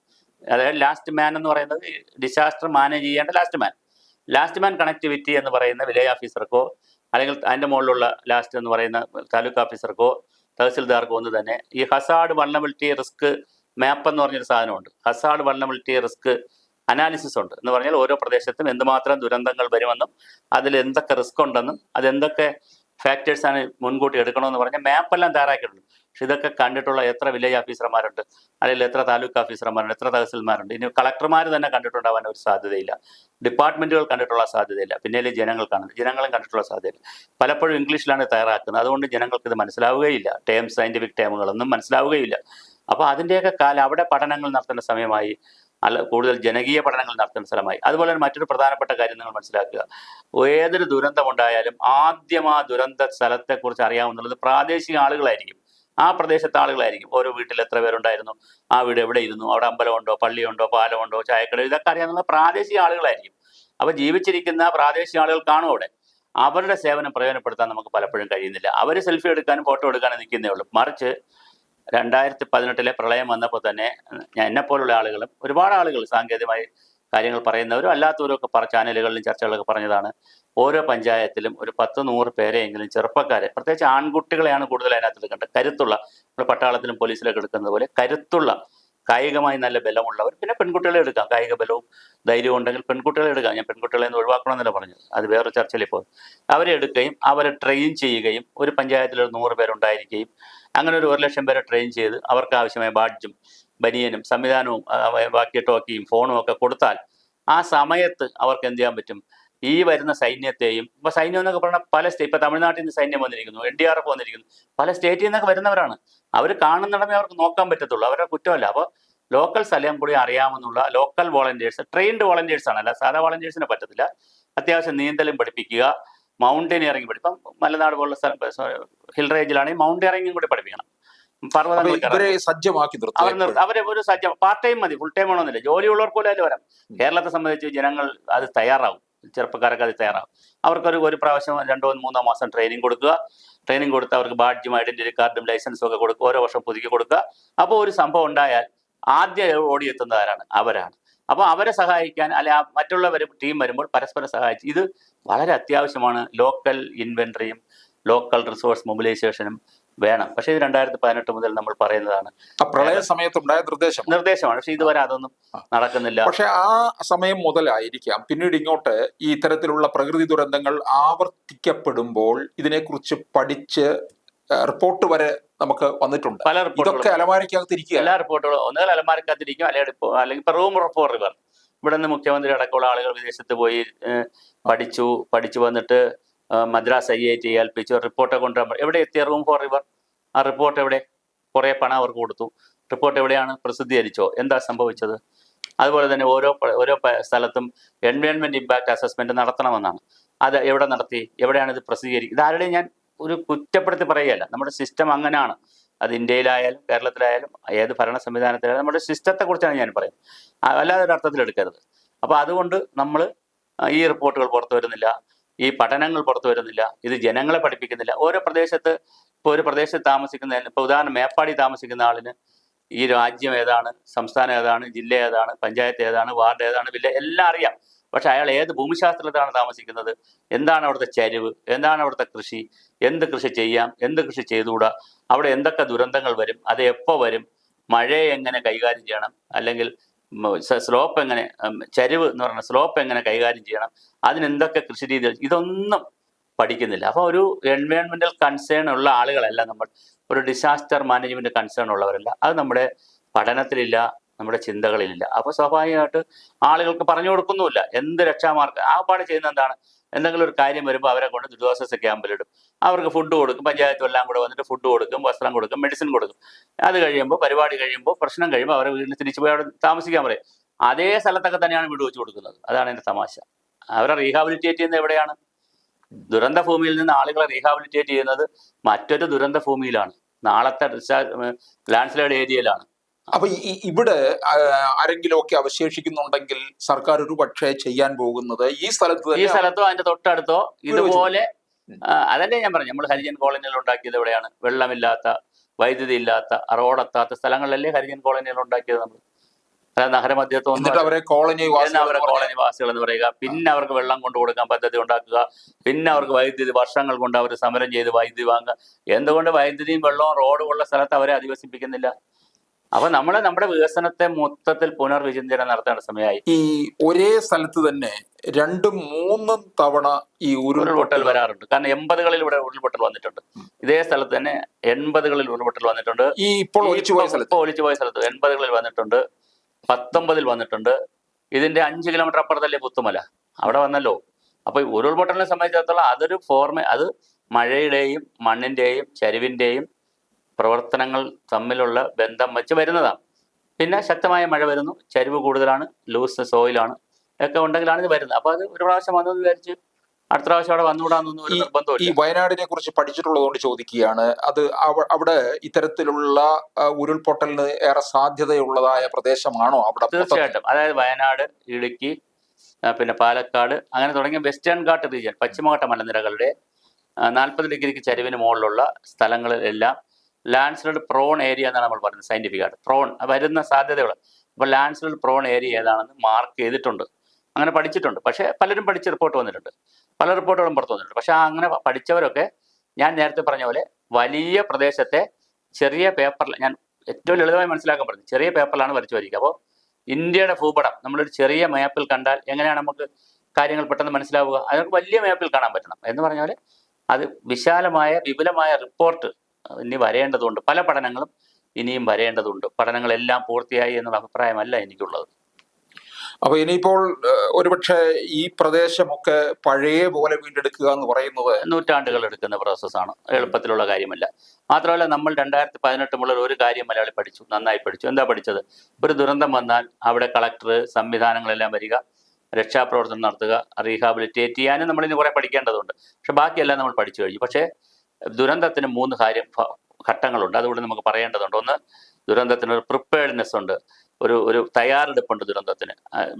അതായത് ലാസ്റ്റ് മാൻ എന്ന് പറയുന്നത് ഡിസാസ്റ്റർ മാനേജ് ചെയ്യേണ്ട last man last man connectivity എന്ന് പറയുന്ന വില്ലേജ് ഓഫീസർക്കോ അല്ലെങ്കിൽ അതിന്റെ മുകളിലുള്ള ലാസ്റ്റ് എന്ന് പറയുന്ന താലൂക്ക് ഓഫീസർക്കോ തഹസിൽദാർക്കോ ഒന്ന് തന്നെ ഈ ഹസാർഡ് വൾണബിലിറ്റി റിസ്ക് മാപ്പ് എന്ന് പറഞ്ഞൊരു സാധനമുണ്ട്. ഹസാർഡ് വൾണബിലിറ്റി റിസ്ക് അനാലിസിസ് ഉണ്ട്. എന്ന് പറഞ്ഞാൽ ഓരോ പ്രദേശത്തും എന്തുമാത്രം ദുരന്തങ്ങൾ വരുമെന്നും അതിൽ എന്തൊക്കെ റിസ്ക് ഉണ്ടെന്നും അതെന്തൊക്കെ ഫാക്ടേഴ്സ് ആണ് മുൻകൂട്ടി എടുക്കണമെന്ന് പറഞ്ഞാൽ മാപ്പെല്ലാം തയ്യാറാക്കിയിട്ടുണ്ട്. പക്ഷെ ഇതൊക്കെ കണ്ടിട്ടുള്ള എത്ര വില്ലേജ് ഓഫീസർമാരുണ്ട് അല്ലെങ്കിൽ എത്ര താലൂക്ക് ഓഫീസർമാരുണ്ട് എത്ര തഹസിൽമാരുണ്ട് ഇനി കളക്ടർമാർ തന്നെ കണ്ടിട്ടുണ്ടാവാൻ ഒരു സാധ്യതയില്ല. ഡിപ്പാർട്ട്മെന്റുകൾ കണ്ടിട്ടുള്ള സാധ്യതയില്ല. പിന്നെ ജനങ്ങൾ കാണുന്നത് ജനങ്ങളും കണ്ടിട്ടുള്ള സാധ്യതയില്ല. പലപ്പോഴും ഇംഗ്ലീഷിലാണ് തയ്യാറാക്കുന്നത്. അതുകൊണ്ട് ജനങ്ങൾക്ക് ഇത് മനസ്സിലാവുകയില്ല. Term scientific ടേമുകളൊന്നും മനസ്സിലാവുകയില്ല. അപ്പോൾ അതിന്റെയൊക്കെ കാലം അവിടെ പഠനങ്ങൾ നടത്തേണ്ട സമയമായി. അല്ല കൂടുതൽ ജനകീയ പഠനങ്ങൾ നടത്തുന്ന സ്ഥലമായി. അതുപോലെ തന്നെ മറ്റൊരു പ്രധാനപ്പെട്ട കാര്യം നിങ്ങൾ മനസ്സിലാക്കുക. ഏതൊരു ദുരന്തമുണ്ടായാലും ആദ്യം ആ ദുരന്ത സ്ഥലത്തെക്കുറിച്ച് അറിയാവുന്നുള്ളത് പ്രാദേശിക ആളുകളായിരിക്കും. ആ പ്രദേശത്തെ ആളുകളായിരിക്കും. ഓരോ വീട്ടിൽ എത്ര പേരുണ്ടായിരുന്നു? ആ വീട് എവിടെ ഇരുന്നു? അവിടെ അമ്പലമുണ്ടോ? പള്ളിയുണ്ടോ? പാലമുണ്ടോ? ചായക്കട ഇതൊക്കെ അറിയാവുന്ന പ്രാദേശിക ആളുകളായിരിക്കും. അപ്പൊ ജീവിച്ചിരിക്കുന്ന പ്രാദേശിക ആളുകൾ കാണും അവിടെ. അവരുടെ സേവനം പ്രയോജനപ്പെടുത്താൻ നമുക്ക് പലപ്പോഴും കഴിയുന്നില്ല. അവർ സെൽഫി എടുക്കാനും ഫോട്ടോ എടുക്കാനും നിൽക്കുന്നേ ഉള്ളൂ. മറിച്ച് രണ്ടായിരത്തി പതിനെട്ടിലെ പ്രളയം വന്നപ്പോൾ തന്നെ ഞാൻ എന്നെപ്പോലുള്ള ആളുകളും ഒരുപാട് ആളുകൾ സാങ്കേതികമായി കാര്യങ്ങൾ പറയുന്നവരും അല്ലാത്തവരും ഒക്കെ പറ ചാനലുകളിലും ചർച്ചകളൊക്കെ പറഞ്ഞതാണ്. ഓരോ പഞ്ചായത്തിലും ഒരു പത്ത് നൂറ് പേരെയെങ്കിലും ചെറുപ്പക്കാരെ പ്രത്യേകിച്ച് ആൺകുട്ടികളെയാണ് കൂടുതൽ അതിനകത്ത് എടുക്കേണ്ടത്. കരുത്തുള്ള നമ്മൾ പട്ടാളത്തിലും പോലീസിലൊക്കെ എടുക്കുന്നത് പോലെ കരുത്തുള്ള കായികമായി നല്ല ബലമുള്ളവർ പിന്നെ പെൺകുട്ടികളെ എടുക്കാം. കായിക ബലവും ധൈര്യവും ഉണ്ടെങ്കിൽ പെൺകുട്ടികളെ എടുക്കാം. ഞാൻ പെൺകുട്ടികളെ നിന്ന് ഒഴിവാക്കണമെന്നല്ല പറഞ്ഞത്. അത് വേറെ ചർച്ചയിൽ ഇപ്പോൾ അവരെ എടുക്കുകയും അവരെ ട്രെയിൻ ചെയ്യുകയും ഒരു പഞ്ചായത്തിൽ ഒരു നൂറ് പേരുണ്ടായിരിക്കുകയും അങ്ങനെ ഒരു ഒരു ലക്ഷം പേരെ ട്രെയിൻ ചെയ്ത് അവർക്ക് ആവശ്യമായ ബാഡ്ജും ബനിയനും സംവിധാനവും ബാക്കി ടോക്കിയും ഫോണും ഒക്കെ കൊടുത്താൽ ആ സമയത്ത് അവർക്ക് എന്ത് ചെയ്യാൻ പറ്റും? ഈ വരുന്ന സൈന്യത്തെയും ഇപ്പൊ സൈന്യം എന്നൊക്കെ പറഞ്ഞാൽ പല സ്റ്റേ ഇപ്പൊ തമിഴ്നാട്ടിൽ നിന്ന് സൈന്യം വന്നിരിക്കുന്നു എൻ ഡി ആർ എഫ് വന്നിരിക്കുന്നു പല സ്റ്റേറ്റിൽ നിന്നൊക്കെ വരുന്നവരാണ്. അവർ കാണുന്നിടമേ അവർക്ക് നോക്കാൻ പറ്റത്തുള്ളൂ അവരുടെ കുറ്റമല്ല. അപ്പോൾ ലോക്കൽ സ്ഥലം കൂടി അറിയാമെന്നുള്ള ലോക്കൽ വോളണ്ടിയേഴ്സ് ട്രെയിൻഡ് വോളണ്ടിയേഴ്സ് ആണ്. അല്ല സാധാ വോളണ്ടിയേഴ്സിനെ പറ്റത്തില്ല. അത്യാവശ്യം നീന്തലും പഠിപ്പിക്കുക മൗണ്ടനിയറിംഗ് പഠിപ്പം. മലനാട് പോലുള്ള സ്ഥലം ഹിൽ റേഞ്ചിലാണെങ്കിൽ മൗണ്ടനിയറിംഗും കൂടി പഠിപ്പിക്കണം. ഇവരെ സജ്ജമാക്കി അവർ അവരെ ഒരു സജ്ജം പാർട്ട് ടൈം മതി ഫുൾ ടൈം ആണോന്നില്ല. ജോലിയുള്ളവർക്ക് പോലും അതിൽ വരാം. കേരളത്തെ സംബന്ധിച്ച് ജനങ്ങൾ അത് തയ്യാറാവും. ചെറുപ്പക്കാരൊക്കെ അത് തയ്യാറാവും. അവർക്കൊരു ഒരു പ്രാവശ്യം രണ്ടോ മൂന്നോ മാസം ട്രെയിനിങ് കൊടുക്കുക. ട്രെയിനിങ് കൊടുത്ത് അവർക്ക് ബാഡ്ജും ഐഡന്റിറ്റി കാർഡും ലൈസൻസും ഒക്കെ കൊടുക്കുക. ഓരോ വർഷം പുതുക്കി കൊടുക്കുക. അപ്പോൾ ഒരു സംഭവം ഉണ്ടായാൽ ആദ്യം ഓടിയെത്തുന്നവരാണ് അവരാണ്. അപ്പോൾ അവരെ സഹായിക്കാൻ അല്ലെ ആ മറ്റുള്ളവർ ടീം വരുമ്പോൾ പരസ്പരം സഹായിച്ച് ഇത് വളരെ അത്യാവശ്യമാണ്. ലോക്കൽ ഇൻവെൻട്രിയും ലോക്കൽ റിസോഴ്സ് മൊബിലൈസേഷനും വേണം. പക്ഷേ ഇത് രണ്ടായിരത്തി പതിനെട്ട് മുതൽ നമ്മൾ പറയുന്നതാണ്. പ്രളയ സമയത്തുണ്ടായ നിർദ്ദേശം. നിർദ്ദേശമാണ്. പക്ഷെ ഇതുവരെ അതൊന്നും നടക്കുന്നില്ല. പക്ഷെ ആ സമയം മുതലായിരിക്കാം. പിന്നീട് ഇങ്ങോട്ട് ഈ ഇത്തരത്തിലുള്ള പ്രകൃതി ദുരന്തങ്ങൾ ആവർത്തിക്കപ്പെടുമ്പോൾ ഇതിനെക്കുറിച്ച് പഠിച്ച് റിപ്പോർട്ട് വരെ നമുക്ക് വന്നിട്ടുണ്ട്. പല ഇതൊക്കെ അലമാരിക്കകത്തിരിക്കുക എല്ലാ റിപ്പോർട്ടുകളും ഒന്നുകിൽ അലമാരക്കകത്തിരിക്കും അല്ലെങ്കിൽ അല്ലെങ്കിൽ ഇപ്പൊ റൂം റിപ്പോർട്ട് റിവർ ഇവിടെ നിന്ന് മുഖ്യമന്ത്രി അടക്കമുള്ള ആളുകൾ വിദേശത്ത് പോയി പഠിച്ചു പഠിച്ചു വന്നിട്ട് മദ്രാസ് ഐ ഐ ടി ഏൽപ്പിച്ചു റിപ്പോർട്ട് കൊണ്ടുവരാൻ എവിടെ എത്തിയ റൂം ഫോർ റിവർ ആ റിപ്പോർട്ട് എവിടെ? കുറെ പണം അവർക്ക് കൊടുത്തു. റിപ്പോർട്ട് എവിടെയാണ്? പ്രസിദ്ധീകരിച്ചോ? എന്താ സംഭവിച്ചത്? അതുപോലെ തന്നെ ഓരോ ഓരോ സ്ഥലത്തും എൻവയോൺമെന്റ് ഇമ്പാക്ട് അസസ്മെന്റ് നടത്തണമെന്നാണ്. അത് എവിടെ നടത്തി? എവിടെയാണ് ഇത് പ്രസിദ്ധീകരിക്കുക ഇതാരുടെയും ഞാൻ ഒരു കുറ്റപ്പെടുത്തി പറയുകയല്ല. നമ്മുടെ സിസ്റ്റം അങ്ങനെയാണ് അത് ഇന്ത്യയിലായാലും കേരളത്തിലായാലും ഏത് ഭരണ സംവിധാനത്തിലായാലും നമ്മുടെ സിസ്റ്റത്തെ കുറിച്ചാണ് ഞാൻ പറയുന്നത്. അല്ലാതെ ഒരു അർത്ഥത്തിൽ എടുക്കരുത്. അപ്പോൾ അതുകൊണ്ട് നമ്മൾ ഈ റിപ്പോർട്ടുകൾ പുറത്തു വരുന്നില്ല ഈ പഠനങ്ങൾ പുറത്തു വരുന്നില്ല ഇത് ജനങ്ങളെ പഠിപ്പിക്കുന്നില്ല. ഓരോ പ്രദേശത്ത് ഇപ്പോൾ ഒരു പ്രദേശത്ത് താമസിക്കുന്ന ഇപ്പോൾ ഉദാഹരണം മേപ്പാടി താമസിക്കുന്ന ആളിന് ഈ രാജ്യം ഏതാണ് സംസ്ഥാനം ഏതാണ് ജില്ല ഏതാണ് പഞ്ചായത്ത് ഏതാണ് വാർഡ് ഏതാണ് വില്ല എല്ലാം അറിയാം. പക്ഷെ അയാൾ ഏത് ഭൂമിശാസ്ത്രത്തിലാണ് താമസിക്കുന്നത്? എന്താണ് അവിടുത്തെ ചരിവ്? എന്താണ് അവിടുത്തെ കൃഷി? എന്ത് കൃഷി ചെയ്യാം? എന്ത് കൃഷി ചെയ്തുകൂടാ? അവിടെ എന്തൊക്കെ ദുരന്തങ്ങൾ വരും? അത് എപ്പോൾ വരും? മഴയെ എങ്ങനെ കൈകാര്യം ചെയ്യണം? അല്ലെങ്കിൽ സ്ലോപ്പ് എങ്ങനെ ചരിവ് എന്ന് പറഞ്ഞാൽ സ്ലോപ്പ് എങ്ങനെ കൈകാര്യം ചെയ്യണം? അതിനെന്തൊക്കെ കൃഷി രീതികൾ? ഇതൊന്നും പഠിക്കുന്നില്ല. അപ്പോൾ ഒരു എൻവയോൺമെന്റൽ കൺസേൺ ഉള്ള ആളുകളല്ല നമ്മൾ. ഒരു ഡിസാസ്റ്റർ മാനേജ്മെന്റ് കൺസേൺ ഉള്ളവരല്ല. അത് നമ്മുടെ പഠനത്തിലില്ല. നമ്മുടെ ചിന്തകളിലില്ല. അപ്പോൾ സ്വാഭാവികമായിട്ട് ആളുകൾക്ക് പറഞ്ഞു കൊടുക്കുന്നുമില്ല. എന്ത് രക്ഷാമാർഗം ആ പാട് ചെയ്യുന്ന എന്താണ്? എന്തെങ്കിലും ഒരു കാര്യം വരുമ്പോൾ അവരെ കൊണ്ട് ദുരിതാശ്വാസ ക്യാമ്പിലിടും. അവർക്ക് ഫുഡ് കൊടുക്കും പഞ്ചായത്തും എല്ലാം കൂടെ വന്നിട്ട് ഫുഡ് കൊടുക്കും വസ്ത്രം കൊടുക്കും മെഡിസിൻ കൊടുക്കും. അത് കഴിയുമ്പോൾ പരിപാടി കഴിയുമ്പോൾ പ്രശ്നം കഴിയുമ്പോൾ അവരെ വീട്ടിൽ തിരിച്ചു പോയി അവിടെ താമസിക്കാൻ പറയും. അതേ സ്ഥലത്തൊക്കെ തന്നെയാണ് വീട് വെച്ച് കൊടുക്കുന്നത്. അതാണ് എന്റെ തമാശ. അവരെ റീഹാബിലിറ്റേറ്റ് ചെയ്യുന്നത് എവിടെയാണ്? ദുരന്ത ഭൂമിയിൽ നിന്ന് ആളുകളെ റീഹാബിലിറ്റേറ്റ് ചെയ്യുന്നത് മറ്റൊരു ദുരന്ത ഭൂമിയിലാണ് നാളത്തെ ലാൻഡ്സ്ലൈഡ് ഏരിയയിലാണ്. അപ്പൊ ഇവിടെ ആരെങ്കിലുമൊക്കെ അവശേഷിക്കുന്നുണ്ടെങ്കിൽ സർക്കാർ ഒരു പക്ഷേ ചെയ്യാൻ പോകുന്നത് ഈ സ്ഥലത്ത് ഈ സ്ഥലത്തോ അതിന്റെ തൊട്ടടുത്തോ ഇതുപോലെ. അതല്ലേ ഞാൻ പറഞ്ഞു നമ്മൾ ഹരിജൻ കോളനികൾ ഉണ്ടാക്കിയത് എവിടെയാണ് വെള്ളമില്ലാത്ത വൈദ്യുതി ഇല്ലാത്ത റോഡെത്താത്ത സ്ഥലങ്ങളിലല്ലേ ഹരിജൻ കോളനികൾ ഉണ്ടാക്കിയത് നമ്മൾ. ഒന്നും എന്നിട്ട് അവരെ കോളനി അവരെ കോളനി വാസികൾ എന്ന് പറയുക. പിന്നെ അവർക്ക് വെള്ളം കൊണ്ടു കൊടുക്കാൻ പദ്ധതി ഉണ്ടാക്കുക. പിന്നെ അവർക്ക് വൈദ്യുതി വർഷങ്ങൾ കൊണ്ട് അവർ സമരം ചെയ്ത് വൈദ്യുതി വാങ്ങുക. എന്തുകൊണ്ട് വൈദ്യുതിയും വെള്ളവും റോഡും ഉള്ള സ്ഥലത്ത് അവരെ അധിവസിപ്പിക്കുന്നില്ല? അപ്പൊ നമ്മൾ നമ്മുടെ വികസനത്തെ മൊത്തത്തിൽ പുനർവിചിന്തനം നടത്തേണ്ട സമയമായി. ഈ ഒരേ സ്ഥലത്ത് തന്നെ രണ്ടും മൂന്നും തവണ ഈ ഉരുൾപൊട്ടൽ വരാറുണ്ട്. കാരണം എൺപതുകളിൽ ഇവിടെ ഉരുൾപൊട്ടൽ വന്നിട്ടുണ്ട്. ഇതേ സ്ഥലത്ത് തന്നെ എൺപതുകളിൽ ഉരുൾപൊട്ടൽ വന്നിട്ടുണ്ട്. ഈ ഇപ്പോൾ ഒലിച്ചു പോയ ഇപ്പൊ- സ്ഥലത്ത്. ഇപ്പൊ ഒലിച്ചു പോയ സ്ഥലത്ത് എൺപതുകളിൽ വന്നിട്ടുണ്ട്. പത്തൊമ്പതിൽ വന്നിട്ടുണ്ട്. ഇതിന്റെ അഞ്ച് കിലോമീറ്റർ അപ്പുറത്തല്ലേ പുത്തുമല? അവിടെ വന്നല്ലോ. അപ്പൊ ഉരുൾപൊട്ടലിനെ സംബന്ധിച്ചിടത്തോളം അതൊരു ഫോർമ അത് മഴയുടെയും മണ്ണിന്റെയും ചരിവിന്റെയും പ്രവർത്തനങ്ങൾ തമ്മിലുള്ള ബന്ധം വെച്ച് വരുന്നതാണ്. പിന്നെ ശക്തമായ മഴ വരുന്നു. ചരിവ് കൂടുതലാണ്. ലൂസ് സോയിലാണ്. ഒക്കെ ഉണ്ടെങ്കിലാണ് ഇത് വരുന്നത്. അപ്പൊ അത് ഒരു പ്രാവശ്യം വന്നെന്ന് വിചാരിച്ച് അടുത്ത പ്രാവശ്യം അവിടെ വന്നുകൂടാന്നൊന്നും ഒരു ഈ വയനാടിനെ കുറിച്ച് പഠിച്ചിട്ടുള്ളതുകൊണ്ട് ചോദിക്കുകയാണ്. അത് അവിടെ ഇത്തരത്തിലുള്ള ഉരുൾപൊട്ടലിന് ഏറെ സാധ്യതയുള്ളതായ പ്രദേശമാണോ അവിടെ തീർച്ചയായിട്ടും. അതായത് വയനാട് ഇടുക്കി പിന്നെ പാലക്കാട് അങ്ങനെ തുടങ്ങിയ വെസ്റ്റേൺ ഘാട്ട് റീജിയൻ പശ്ചിമഘട്ട മലനിരകളുടെ നാൽപ്പത് ഡിഗ്രിക്ക് ചരിവിന് മുകളിലുള്ള സ്ഥലങ്ങളിലെല്ലാം ലാൻഡ്സ്ലൈഡ് പ്രോൺ ഏരിയ എന്നാണ് നമ്മൾ പറയുന്നത് സയന്റിഫിക് ആയിട്ട്. പ്രോൺ വരുന്ന സാധ്യതകൾ. അപ്പോൾ ലാൻഡ്സ്ലൈഡ് പ്രോൺ ഏരിയ ഏതാണെന്ന് മാർക്ക് ചെയ്തിട്ടുണ്ട്. അങ്ങനെ പഠിച്ചിട്ടുണ്ട്. പക്ഷേ പലരും പഠിച്ച റിപ്പോർട്ട് വന്നിട്ടുണ്ട്. പല റിപ്പോർട്ടുകളും പുറത്തു വന്നിട്ടുണ്ട്. പക്ഷേ അങ്ങനെ പഠിച്ചവരൊക്കെ ഞാൻ നേരത്തെ പറഞ്ഞ പോലെ വലിയ പ്രദേശത്തെ ചെറിയ പേപ്പറിൽ ഞാൻ ഏറ്റവും ലളിതമായി മനസ്സിലാക്കാൻ പറഞ്ഞു ചെറിയ പേപ്പറിലാണ് വരച്ചു വരിക അപ്പോൾ ഇന്ത്യയുടെ ഭൂപടം നമ്മളൊരു ചെറിയ മാപ്പിൽ കണ്ടാൽ എങ്ങനെയാണ് നമുക്ക് കാര്യങ്ങൾ പെട്ടെന്ന് മനസ്സിലാവുക? അതിനൊക്കെ വലിയ മാപ്പിൽ കാണാൻ പറ്റണം. എന്ന് പറഞ്ഞ പോലെ അത് വിശാലമായ വിപുലമായ റിപ്പോർട്ട് ഇനി വരേണ്ടതുണ്ട്. പല പഠനങ്ങളും ഇനിയും വരേണ്ടതുണ്ട്. പഠനങ്ങളെല്ലാം പൂർത്തിയായി എന്നുള്ള അഭിപ്രായമല്ല എനിക്കുള്ളത്. അപ്പൊ ഇനിയിപ്പോൾ ഒരുപക്ഷെ ഈ പ്രദേശമൊക്കെ പഴയ പോലെ വീണ്ടെടുക്കുക എന്ന് പറയുന്നത് നൂറ്റാണ്ടുകൾ എടുക്കുന്ന പ്രോസസ്സാണ് എളുപ്പത്തിലുള്ള കാര്യമല്ല. മാത്രമല്ല നമ്മൾ രണ്ടായിരത്തി പതിനെട്ട് മുതൽ ഒരു കാര്യം മലയാളി പഠിച്ചു. നന്നായി പഠിച്ചു. എന്താ പഠിച്ചത്? ഒരു ദുരന്തം വന്നാൽ അവിടെ കളക്ടർ സംവിധാനങ്ങളെല്ലാം വരിക രക്ഷാപ്രവർത്തനം നടത്തുക റീഹാബിലിറ്റേറ്റ് ചെയ്യാനും നമ്മൾ ഇനി കുറെ പഠിക്കേണ്ടതുണ്ട്. പക്ഷെ ബാക്കിയെല്ലാം നമ്മൾ പഠിച്ചു കഴിഞ്ഞു. പക്ഷേ ദുരന്തത്തിന് മൂന്ന് കാര്യം ഘട്ടങ്ങളുണ്ട്. അതുകൊണ്ട് നമുക്ക് പറയേണ്ടതുണ്ട്. ഒന്ന് ദുരന്തത്തിന് ഒരു പ്രിപ്പയർഡ്നെസ് ഉണ്ട്. ഒരു ഒരു തയ്യാറെടുപ്പുണ്ട് ദുരന്തത്തിന്.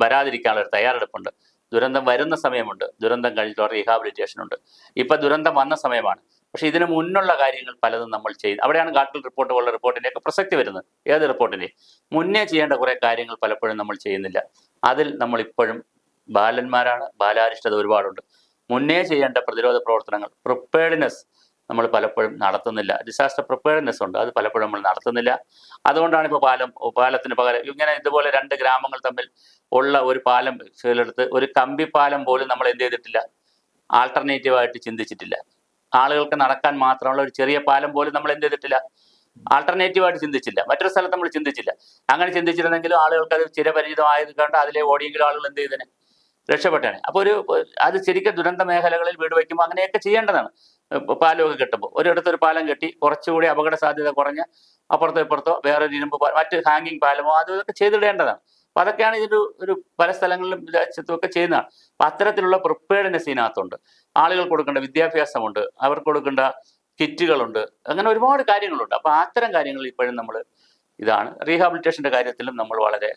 വരാതിരിക്കാനുള്ള ഒരു തയ്യാറെടുപ്പുണ്ട്. ദുരന്തം വരുന്ന സമയമുണ്ട്. ദുരന്തം കഴിഞ്ഞിട്ടുള്ള റീഹാബിലിറ്റേഷൻ ഉണ്ട്. ഇപ്പം ദുരന്തം വന്ന സമയമാണ്. പക്ഷേ ഇതിന് മുന്നുള്ള കാര്യങ്ങൾ പലതും നമ്മൾ ചെയ്യുന്നത് അവിടെയാണ് ഗാട്ടിൽ റിപ്പോർട്ട് പോലുള്ള റിപ്പോർട്ടിന്റെയൊക്കെ പ്രസക്തി വരുന്നത്. ഏത് റിപ്പോർട്ടിന്റെ മുന്നേ ചെയ്യേണ്ട കുറേ കാര്യങ്ങൾ പലപ്പോഴും നമ്മൾ ചെയ്യുന്നില്ല. അതിൽ നമ്മൾ ഇപ്പോഴും ബാലന്മാരാണ്. ബാലാരിഷ്ടത ഒരുപാടുണ്ട്. മുന്നേ ചെയ്യേണ്ട പ്രതിരോധ പ്രവർത്തനങ്ങൾ പ്രിപ്പയർഡ്നെസ് നമ്മൾ പലപ്പോഴും നടത്തുന്നില്ല. ഡിസാസ്റ്റർ പ്രിപ്പയർഡ്നെസ് ഉണ്ട്. അത് പലപ്പോഴും നമ്മൾ നടത്തുന്നില്ല. അതുകൊണ്ടാണ് ഇപ്പോൾ പാലം പാലത്തിന് പകരം ഇങ്ങനെ ഇതുപോലെ രണ്ട് ഗ്രാമങ്ങൾ തമ്മിൽ ഉള്ള ഒരു പാലം ചിലടുത്ത് ഒരു കമ്പി പാലം പോലും നമ്മൾ എന്ത് ചെയ്തിട്ടില്ല. ആൾട്ടർനേറ്റീവായിട്ട് ചിന്തിച്ചിട്ടില്ല. ആളുകൾക്ക് നടക്കാൻ മാത്രമുള്ള ഒരു ചെറിയ പാലം പോലും നമ്മൾ എന്ത് ചെയ്തിട്ടില്ല. ആൾട്ടർനേറ്റീവായിട്ട് ചിന്തിച്ചില്ല. മറ്റൊരു സ്ഥലത്ത് നമ്മൾ ചിന്തിച്ചില്ല. അങ്ങനെ ചിന്തിച്ചിരുന്നെങ്കിലും ആളുകൾക്ക് അത് ചിരപരിചിതമായത് കണ്ട് അതിലെ ഓടിയെങ്കിലും ആളുകൾ എന്ത് ചെയ്തേനെ? രക്ഷപ്പെട്ടേനെ. അപ്പോൾ ഒരു അത് ശരിക്കും ദുരന്ത മേഖലകളിൽ വീട് വയ്ക്കുമ്പോൾ അങ്ങനെയൊക്കെ ചെയ്യേണ്ടതാണ്. പാലമൊക്കെ കെട്ടുമ്പോൾ. ഒരിടത്ത് ഒരു പാലം കെട്ടി കുറച്ചുകൂടി അപകട സാധ്യത കുറഞ്ഞ അപ്പുറത്തോ ഇപ്പുറത്തോ വേറൊരു ഇരുമ്പ് മറ്റ് ഹാങ്ങിങ് പാലമോ അത് ഇതൊക്കെ ചെയ്തിടേണ്ടതാണ്. അപ്പൊ അതൊക്കെയാണ് ഇതിന്റെ ഒരു- പല സ്ഥലങ്ങളിലും രാജ്യത്തും ഒക്കെ ചെയ്യുന്നതാണ്. അപ്പൊ അത്തരത്തിലുള്ള പ്രിപ്പയർഡ്നെസ് ഇതിനകത്തുണ്ട്. ആളുകൾ കൊടുക്കേണ്ട വിദ്യാഭ്യാസമുണ്ട്. അവർക്ക് കൊടുക്കേണ്ട കിറ്റുകളുണ്ട്. അങ്ങനെ ഒരുപാട് കാര്യങ്ങളുണ്ട്. അപ്പൊ അത്തരം കാര്യങ്ങൾ ഇപ്പോഴും നമ്മൾ ഇതാണ്. റീഹാബിലിറ്റേഷന്റെ കാര്യത്തിലും നമ്മൾ വളരെ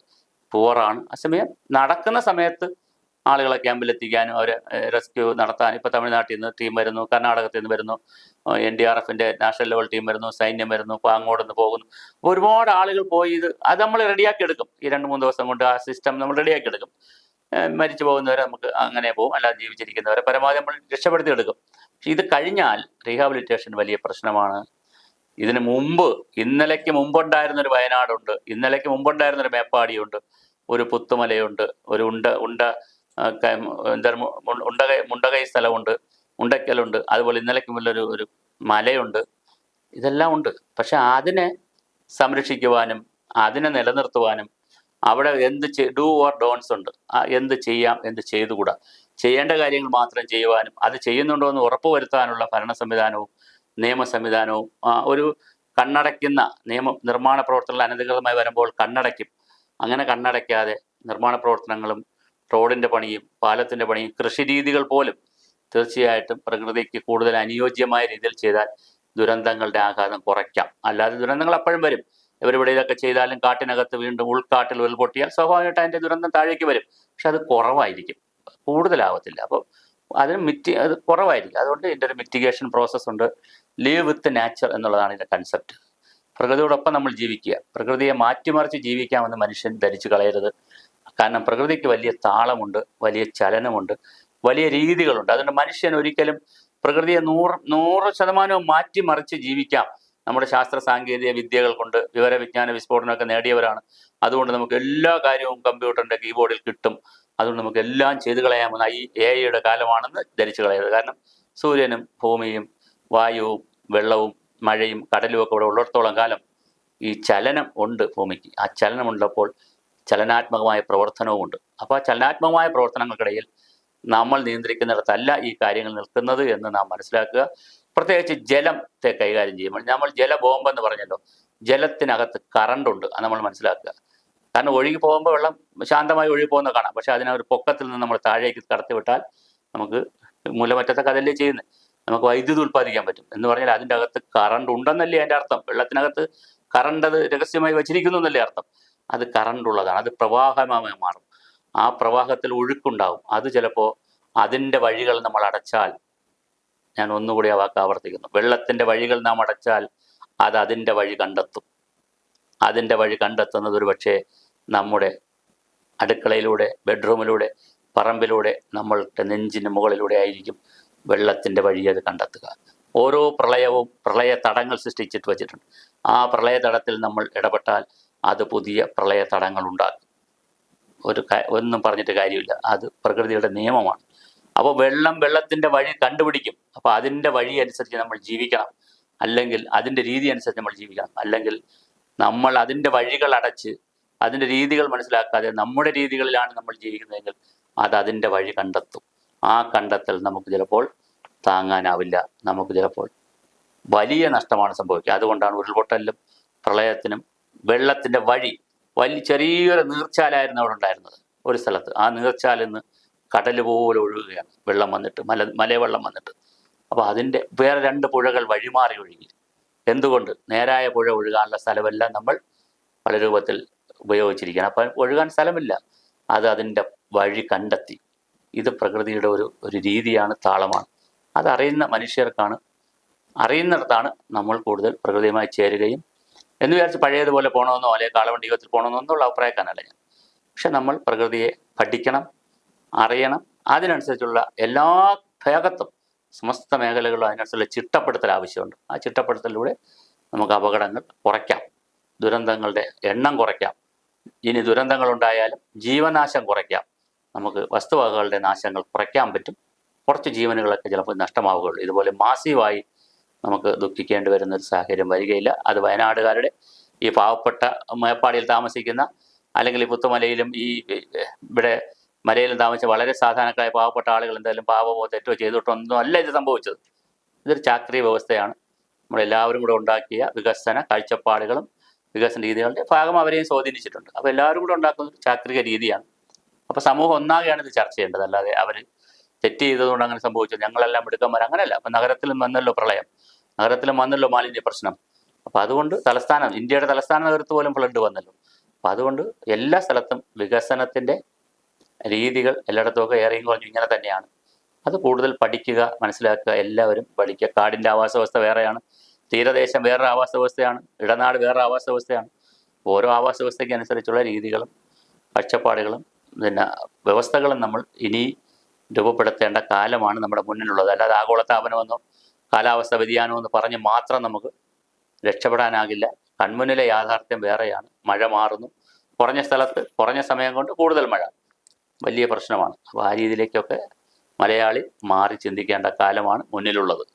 പുവറാണ് അസമയം നടക്കുന്ന സമയത്ത് ആളുകളെ ക്യാമ്പിലെത്തിക്കാനും അവരെ റെസ്ക്യൂ നടത്താൻ ഇപ്പോൾ തമിഴ്നാട്ടിൽ നിന്ന് ടീം വരുന്നു കർണാടകത്തിൽ നിന്ന് വരുന്നു എൻ ഡി ആർ എഫിന്റെ നാഷണൽ ലെവൽ ടീം വരുന്നു സൈന്യം വരുന്നു ഇപ്പോൾ അങ്ങോട്ട് നിന്ന് പോകുന്നു. അപ്പോൾ ഒരുപാട് ആളുകൾ പോയി ഇത് അത് നമ്മൾ റെഡിയാക്കി എടുക്കും. ഈ രണ്ട് മൂന്ന് ദിവസം കൊണ്ട് ആ സിസ്റ്റം നമ്മൾ റെഡിയാക്കി എടുക്കും. മരിച്ചു പോകുന്നവരെ നമുക്ക് അങ്ങനെ പോകും അല്ലാതെ ജീവിച്ചിരിക്കുന്നവരെ പരമാവധി നമ്മൾ രക്ഷപ്പെടുത്തി എടുക്കും. പക്ഷെ ഇത് കഴിഞ്ഞാൽ റീഹാബിലിറ്റേഷൻ വലിയ പ്രശ്നമാണ്. ഇതിനു മുമ്പ് ഇന്നലേക്ക് മുമ്പുണ്ടായിരുന്ന ഒരു വയനാടുണ്ട് ഇന്നലേക്ക് മുമ്പുണ്ടായിരുന്ന ഒരു മേപ്പാടിയുണ്ട് ഒരു പുത്തുമലയുണ്ട് ഒരു ഉണ്ട ഉണ്ട എന്താ മു- മുണ്ടകൈ സ്ഥലമുണ്ട് മുണ്ടയ്ക്കലുണ്ട് അതുപോലെ ഇന്നലേക്ക് മുന്നിലൊരു ഒരു മലയുണ്ട്. ഇതെല്ലാം ഉണ്ട്. പക്ഷെ അതിനെ സംരക്ഷിക്കുവാനും അതിനെ നിലനിർത്തുവാനും അവിടെ എന്ത് ഡു ഓർ ഡോൺസ് ഉണ്ട്. എന്ത് ചെയ്യാം എന്ത് ചെയ്തുകൂടാ? ചെയ്യേണ്ട കാര്യങ്ങൾ മാത്രം ചെയ്യുവാനും അത് ചെയ്യുന്നുണ്ടോ എന്ന് ഉറപ്പുവരുത്താനുള്ള ഭരണ സംവിധാനവും നിയമ സംവിധാനവും ഒരു കണ്ണടയ്ക്കുന്ന നിയമ നിർമ്മാണ പ്രവർത്തനങ്ങൾ അനധികൃതമായി വരുമ്പോൾ കണ്ണടയ്ക്കും. അങ്ങനെ കണ്ണടയ്ക്കാതെ നിർമ്മാണ പ്രവർത്തനങ്ങളും റോഡിന്റെ പണിയും പാലത്തിന്റെ പണിയും കൃഷി രീതികൾ പോലും തീർച്ചയായിട്ടും പ്രകൃതിക്ക് കൂടുതൽ അനുയോജ്യമായ രീതിയിൽ ചെയ്താൽ ദുരന്തങ്ങളുടെ ആഘാതം കുറയ്ക്കാം. അല്ലാതെ ദുരന്തങ്ങൾ അപ്പോഴും വരും. ഇവരിവിടെ ഇതൊക്കെ ചെയ്താലും കാട്ടിനകത്ത് വീണ്ടും ഉൾക്കാട്ടിൽ ഉരുൾപൊട്ടിയാൽ സ്വാഭാവികമായിട്ട് അതിന്റെ ദുരന്തം താഴേക്ക് വരും. പക്ഷെ അത് കുറവായിരിക്കും. കൂടുതലാവത്തില്ല. അപ്പോൾ അതിന് മിറ്റി അത് കുറവായിരിക്കും. അതുകൊണ്ട് ഇതിന്റെ ഒരു മിറ്റിഗേഷൻ പ്രോസസ്സ് ഉണ്ട്. ലീവ് വിത്ത് നാച്ചർ എന്നുള്ളതാണ് ഇതിന്റെ കൺസെപ്റ്റ് പ്രകൃതിയോടൊപ്പം നമ്മൾ ജീവിക്കുക. പ്രകൃതിയെ മാറ്റിമറിച്ച് ജീവിക്കാമെന്ന് മനുഷ്യൻ ധരിച്ചു കളയരുത്. കാരണം പ്രകൃതിക്ക് വലിയ താളമുണ്ട് വലിയ ചലനമുണ്ട് വലിയ രീതികളുണ്ട്. അതുകൊണ്ട് മനുഷ്യൻ ഒരിക്കലും പ്രകൃതിയെ നൂറ് നൂറ് ശതമാനവും മാറ്റിമറിച്ച് ജീവിക്കാം. നമ്മുടെ ശാസ്ത്ര സാങ്കേതിക വിദ്യകൾ കൊണ്ട് വിവരവിജ്ഞാന വിസ്ഫോടനമൊക്കെ നേടിയവരാണ്. അതുകൊണ്ട് നമുക്ക് എല്ലാ കാര്യവും കമ്പ്യൂട്ടറിന്റെ കീബോർഡിൽ കിട്ടും. അതുകൊണ്ട് നമുക്ക് എല്ലാം ചെയ്തു കളയാമെന്ന ഈ എ ഐയുടെ കാലമാണെന്ന് ധരിച്ചു കളയരുത്. കാരണം സൂര്യനും ഭൂമിയും വായുവും വെള്ളവും മഴയും കടലും ഒക്കെ ഇവിടെ ഉള്ളിടത്തോളം കാലം ഈ ചലനം ഉണ്ട് ഭൂമിക്ക്. ആ ചലനമുള്ളപ്പോൾ ചലനാത്മകമായ പ്രവർത്തനവും ഉണ്ട് അപ്പോൾ ആ ചലനാത്മകമായ പ്രവർത്തനങ്ങൾക്കിടയിൽ നമ്മൾ നിയന്ത്രിക്കുന്നിടത്തല്ല ഈ കാര്യങ്ങൾ നിൽക്കുന്നത് എന്ന് നാം മനസ്സിലാക്കുക. പ്രത്യേകിച്ച് ജലത്തെ കൈകാര്യം ചെയ്യുമ്പോൾ നമ്മൾ ജലബോംബ് എന്ന് പറഞ്ഞല്ലോ ജലത്തിനകത്ത് കറണ്ട് ഉണ്ട് അത് നമ്മൾ മനസ്സിലാക്കുക. കാരണം ഒഴുകി പോകുമ്പോൾ വെള്ളം ശാന്തമായി ഒഴുകി പോകുന്ന കാണാം. പക്ഷെ അതിനെ ഒരു പൊക്കത്തിൽ നിന്ന് നമ്മൾ താഴേക്ക് കടത്തിവിട്ടാൽ നമുക്ക് മൂലമറ്റത്തെ കഥല്ലേ ചെയ്യുന്നത് നമുക്ക് വൈദ്യുതി ഉൽപ്പാദിക്കാൻ പറ്റും. എന്ന് പറഞ്ഞാൽ അതിന്റെ അകത്ത് കറണ്ട് ഉണ്ടെന്നല്ലേ അതിന്റെ അർത്ഥം. വെള്ളത്തിനകത്ത് കറണ്ട് അത് രഹസ്യമായി വച്ചിരിക്കുന്നു എന്നല്ലേ അർത്ഥം. അത് കറണ്ട് ഉള്ളതാണ് അത് പ്രവാഹമായി മാറും. ആ പ്രവാഹത്തിൽ ഒഴുക്കുണ്ടാവും. അത് ചിലപ്പോൾ അതിന്റെ വഴികൾ നമ്മൾ അടച്ചാൽ ഞാൻ ഒന്നുകൂടി ആ വാക്ക് ആവർത്തിക്കുന്നു. വെള്ളത്തിന്റെ വഴികൾ നാം അടച്ചാൽ അത് അതിന്റെ വഴി കണ്ടെത്തും. അതിന്റെ വഴി കണ്ടെത്തുന്നത് ഒരു പക്ഷേ നമ്മുടെ അടുക്കളയിലൂടെ ബെഡ്റൂമിലൂടെ പറമ്പിലൂടെ നമ്മളുടെ നെഞ്ചിന് മുകളിലൂടെ ആയിരിക്കും വെള്ളത്തിന്റെ വഴി അത് കണ്ടെത്തുക. ഓരോ പ്രളയവും പ്രളയ തടങ്ങൾ സൃഷ്ടിച്ചിട്ട് വച്ചിട്ടുണ്ട്. ആ പ്രളയ തടത്തിൽ നമ്മൾ ഇടപെട്ടാൽ അത് പുതിയ പ്രളയ തടങ്ങൾ ഉണ്ടാക്കും ഒരു ഒന്നും പറഞ്ഞിട്ട് കാര്യമില്ല. അത് പ്രകൃതിയുടെ നിയമമാണ്. അപ്പോൾ വെള്ളം വെള്ളത്തിന്റെ വഴി കണ്ടുപിടിക്കും. അപ്പോൾ അതിന്റെ വഴി അനുസരിച്ച് നമ്മൾ ജീവിക്കണം. അല്ലെങ്കിൽ അതിന്റെ രീതി അനുസരിച്ച് നമ്മൾ ജീവിക്കണം. അല്ലെങ്കിൽ നമ്മൾ അതിന്റെ വഴികൾ അടച്ച് അതിന്റെ രീതികൾ മനസ്സിലാക്കാതെ നമ്മുടെ രീതികളിലാണ് നമ്മൾ ജീവിക്കുന്നതെങ്കിൽ അത് അതിന്റെ വഴി കണ്ടെത്തും. ആ കണ്ടെത്തൽ നമുക്ക് ചിലപ്പോൾ താങ്ങാനാവില്ല. നമുക്ക് ചിലപ്പോൾ വലിയ നഷ്ടമാണ് സംഭവിക്കുക. അതുകൊണ്ടാണ് ഉരുൾപൊട്ടലിലും പ്രളയത്തിനും വെള്ളത്തിന്റെ വഴി വലിയ ചെറിയൊരു നീർച്ചാലായിരുന്നു അവിടെ ഉണ്ടായിരുന്നത്. ഒരു സ്ഥലത്ത്. ആ നീർച്ചാലിൽ നിന്ന് കടൽ പോലെ ഒഴുകുകയാണ്. വെള്ളം വന്നിട്ട് മല മലവെള്ളം വന്നിട്ട്. അപ്പോൾ അതിന്റെ വേറെ രണ്ട് പുഴകൾ വഴിമാറി ഒഴുകി. എന്തുകൊണ്ട്? നേരായ പുഴ ഒഴുകാനുള്ള സ്ഥലമെല്ലാം നമ്മൾ പല രൂപത്തിൽ ഉപയോഗിച്ചിരിക്കുകയാണ്. അപ്പം ഒഴുകാൻ സ്ഥലമില്ല. അത് അതിന്റെ വഴി കണ്ടെത്തി. ഇത് പ്രകൃതിയുടെ ഒരു ഒരു രീതിയാണ് താളമാണ്. അതറിയുന്ന മനുഷ്യർക്കാണ് അറിയുന്നിടത്താണ് നമ്മൾ കൂടുതൽ പ്രകൃതിയുമായി ചേരുകയും എന്ന് വിചാരിച്ച് പഴയതുപോലെ പോകണമെന്നോ അല്ലെങ്കിൽ കാളവണ്ടി യുഗത്തിൽ പോകണമെന്നോ എന്നുള്ള അഭിപ്രായക്കാരനല്ല ഞാൻ. പക്ഷെ നമ്മൾ പ്രകൃതിയെ പഠിക്കണം അറിയണം അതിനനുസരിച്ചുള്ള എല്ലാ ഭേഗത്തും സമസ്ത മേഖലകളിലും അതിനനുസരിച്ചുള്ള ചിട്ടപ്പെടുത്തൽ ആവശ്യമുണ്ട്. ആ ചിട്ടപ്പെടുത്തലിലൂടെ നമുക്ക് അപകടങ്ങൾ കുറയ്ക്കാം ദുരന്തങ്ങളുടെ എണ്ണം കുറയ്ക്കാം. ഇനി ദുരന്തങ്ങൾ ഉണ്ടായാലും ജീവനാശം കുറയ്ക്കാം. നമുക്ക് വസ്തുവകകളുടെ നാശങ്ങൾ കുറയ്ക്കാൻ പറ്റും. കുറച്ച് ജീവനുകളൊക്കെ ചിലപ്പോൾ നഷ്ടമാവുകയുള്ളൂ. ഇതുപോലെ മാസീവായി നമുക്ക് ദുഃഖിക്കേണ്ടി വരുന്ന ഒരു സാഹചര്യം വരികയില്ല. അത് വയനാടുകാരുടെ ഈ പാവപ്പെട്ട മേപ്പാടിയിൽ താമസിക്കുന്ന അല്ലെങ്കിൽ ഈ പുത്തുമലയിലും ഈ ഇവിടെ മലയിലും താമസിച്ച വളരെ സാധാരണക്കാരായ പാവപ്പെട്ട ആളുകൾ എന്തായാലും പാവമോ തെറ്റോ ചെയ്തിട്ടോ ഒന്നും അല്ല ഇത് സംഭവിച്ചത്. ഇതൊരു ചാക്രി വ്യവസ്ഥയാണ്. നമ്മളെല്ലാവരും കൂടെ ഉണ്ടാക്കിയ വികസന കാഴ്ചപ്പാടുകളും വികസന രീതികളുടെ ഭാഗം അവരെയും സ്വാധീനിച്ചിട്ടുണ്ട്. അപ്പോൾ എല്ലാവരും കൂടെ ഉണ്ടാക്കുന്ന ഒരു ചാക്രിക രീതിയാണ്. അപ്പോൾ സമൂഹം ഒന്നാകെയാണ് ഇത് ചർച്ച ചെയ്യേണ്ടത്. അല്ലാതെ അവർ തെറ്റ് ചെയ്തതുകൊണ്ട് അങ്ങനെ സംഭവിച്ചു ഞങ്ങളെല്ലാം എടുക്കാൻ അങ്ങനെയല്ല. അപ്പം നഗരത്തിലും വന്നല്ലോ പ്രളയം. നഗരത്തിലും വന്നല്ലോ മാലിന്യ പ്രശ്നം. അപ്പം അതുകൊണ്ട് തലസ്ഥാനം ഇന്ത്യയുടെ തലസ്ഥാന നഗരത്ത് പോലും ഫ്ലഡ് വന്നല്ലോ. അപ്പം അതുകൊണ്ട് എല്ലാ സ്ഥലത്തും വികസനത്തിന്റെ രീതികൾ എല്ലായിടത്തുമൊക്കെ ഏറെയും കുറഞ്ഞു. ഇങ്ങനെ തന്നെയാണ്. അത് കൂടുതൽ പഠിക്കുക മനസ്സിലാക്കുക എല്ലാവരും പഠിക്കുക. കാടിന്റെ ആവാസ വ്യവസ്ഥ വേറെയാണ്. തീരദേശം വേറൊരു ആവാസ വ്യവസ്ഥയാണ്. ഇടനാട് വേറെ ആവാസ വ്യവസ്ഥയാണ്. ഓരോ ആവാസ വ്യവസ്ഥയ്ക്ക് അനുസരിച്ചുള്ള രീതികളും കാഴ്ചപ്പാടുകളും പിന്നെ വ്യവസ്ഥകളും നമ്മൾ ഇനി രൂപപ്പെടുത്തേണ്ട കാലമാണ് നമ്മുടെ മുന്നിലുള്ളത്. അല്ലാതെ ആഗോളതാപനമെന്നോ കാലാവസ്ഥ വ്യതിയാനം എന്ന് പറഞ്ഞ് മാത്രം നമുക്ക് രക്ഷപ്പെടാനാകില്ല. കൺമുന്നിലെ യാഥാർത്ഥ്യം വേറെയാണ്. മഴ മാറുന്നു. കുറഞ്ഞ സ്ഥലത്ത് കുറഞ്ഞ സമയം കൊണ്ട് കൂടുതൽ മഴ. വലിയ പ്രശ്നമാണ്. അപ്പോൾ ആ രീതിയിലേക്കൊക്കെ മലയാളി മാറി ചിന്തിക്കേണ്ട കാലമാണ് മുന്നിലുള്ളത്.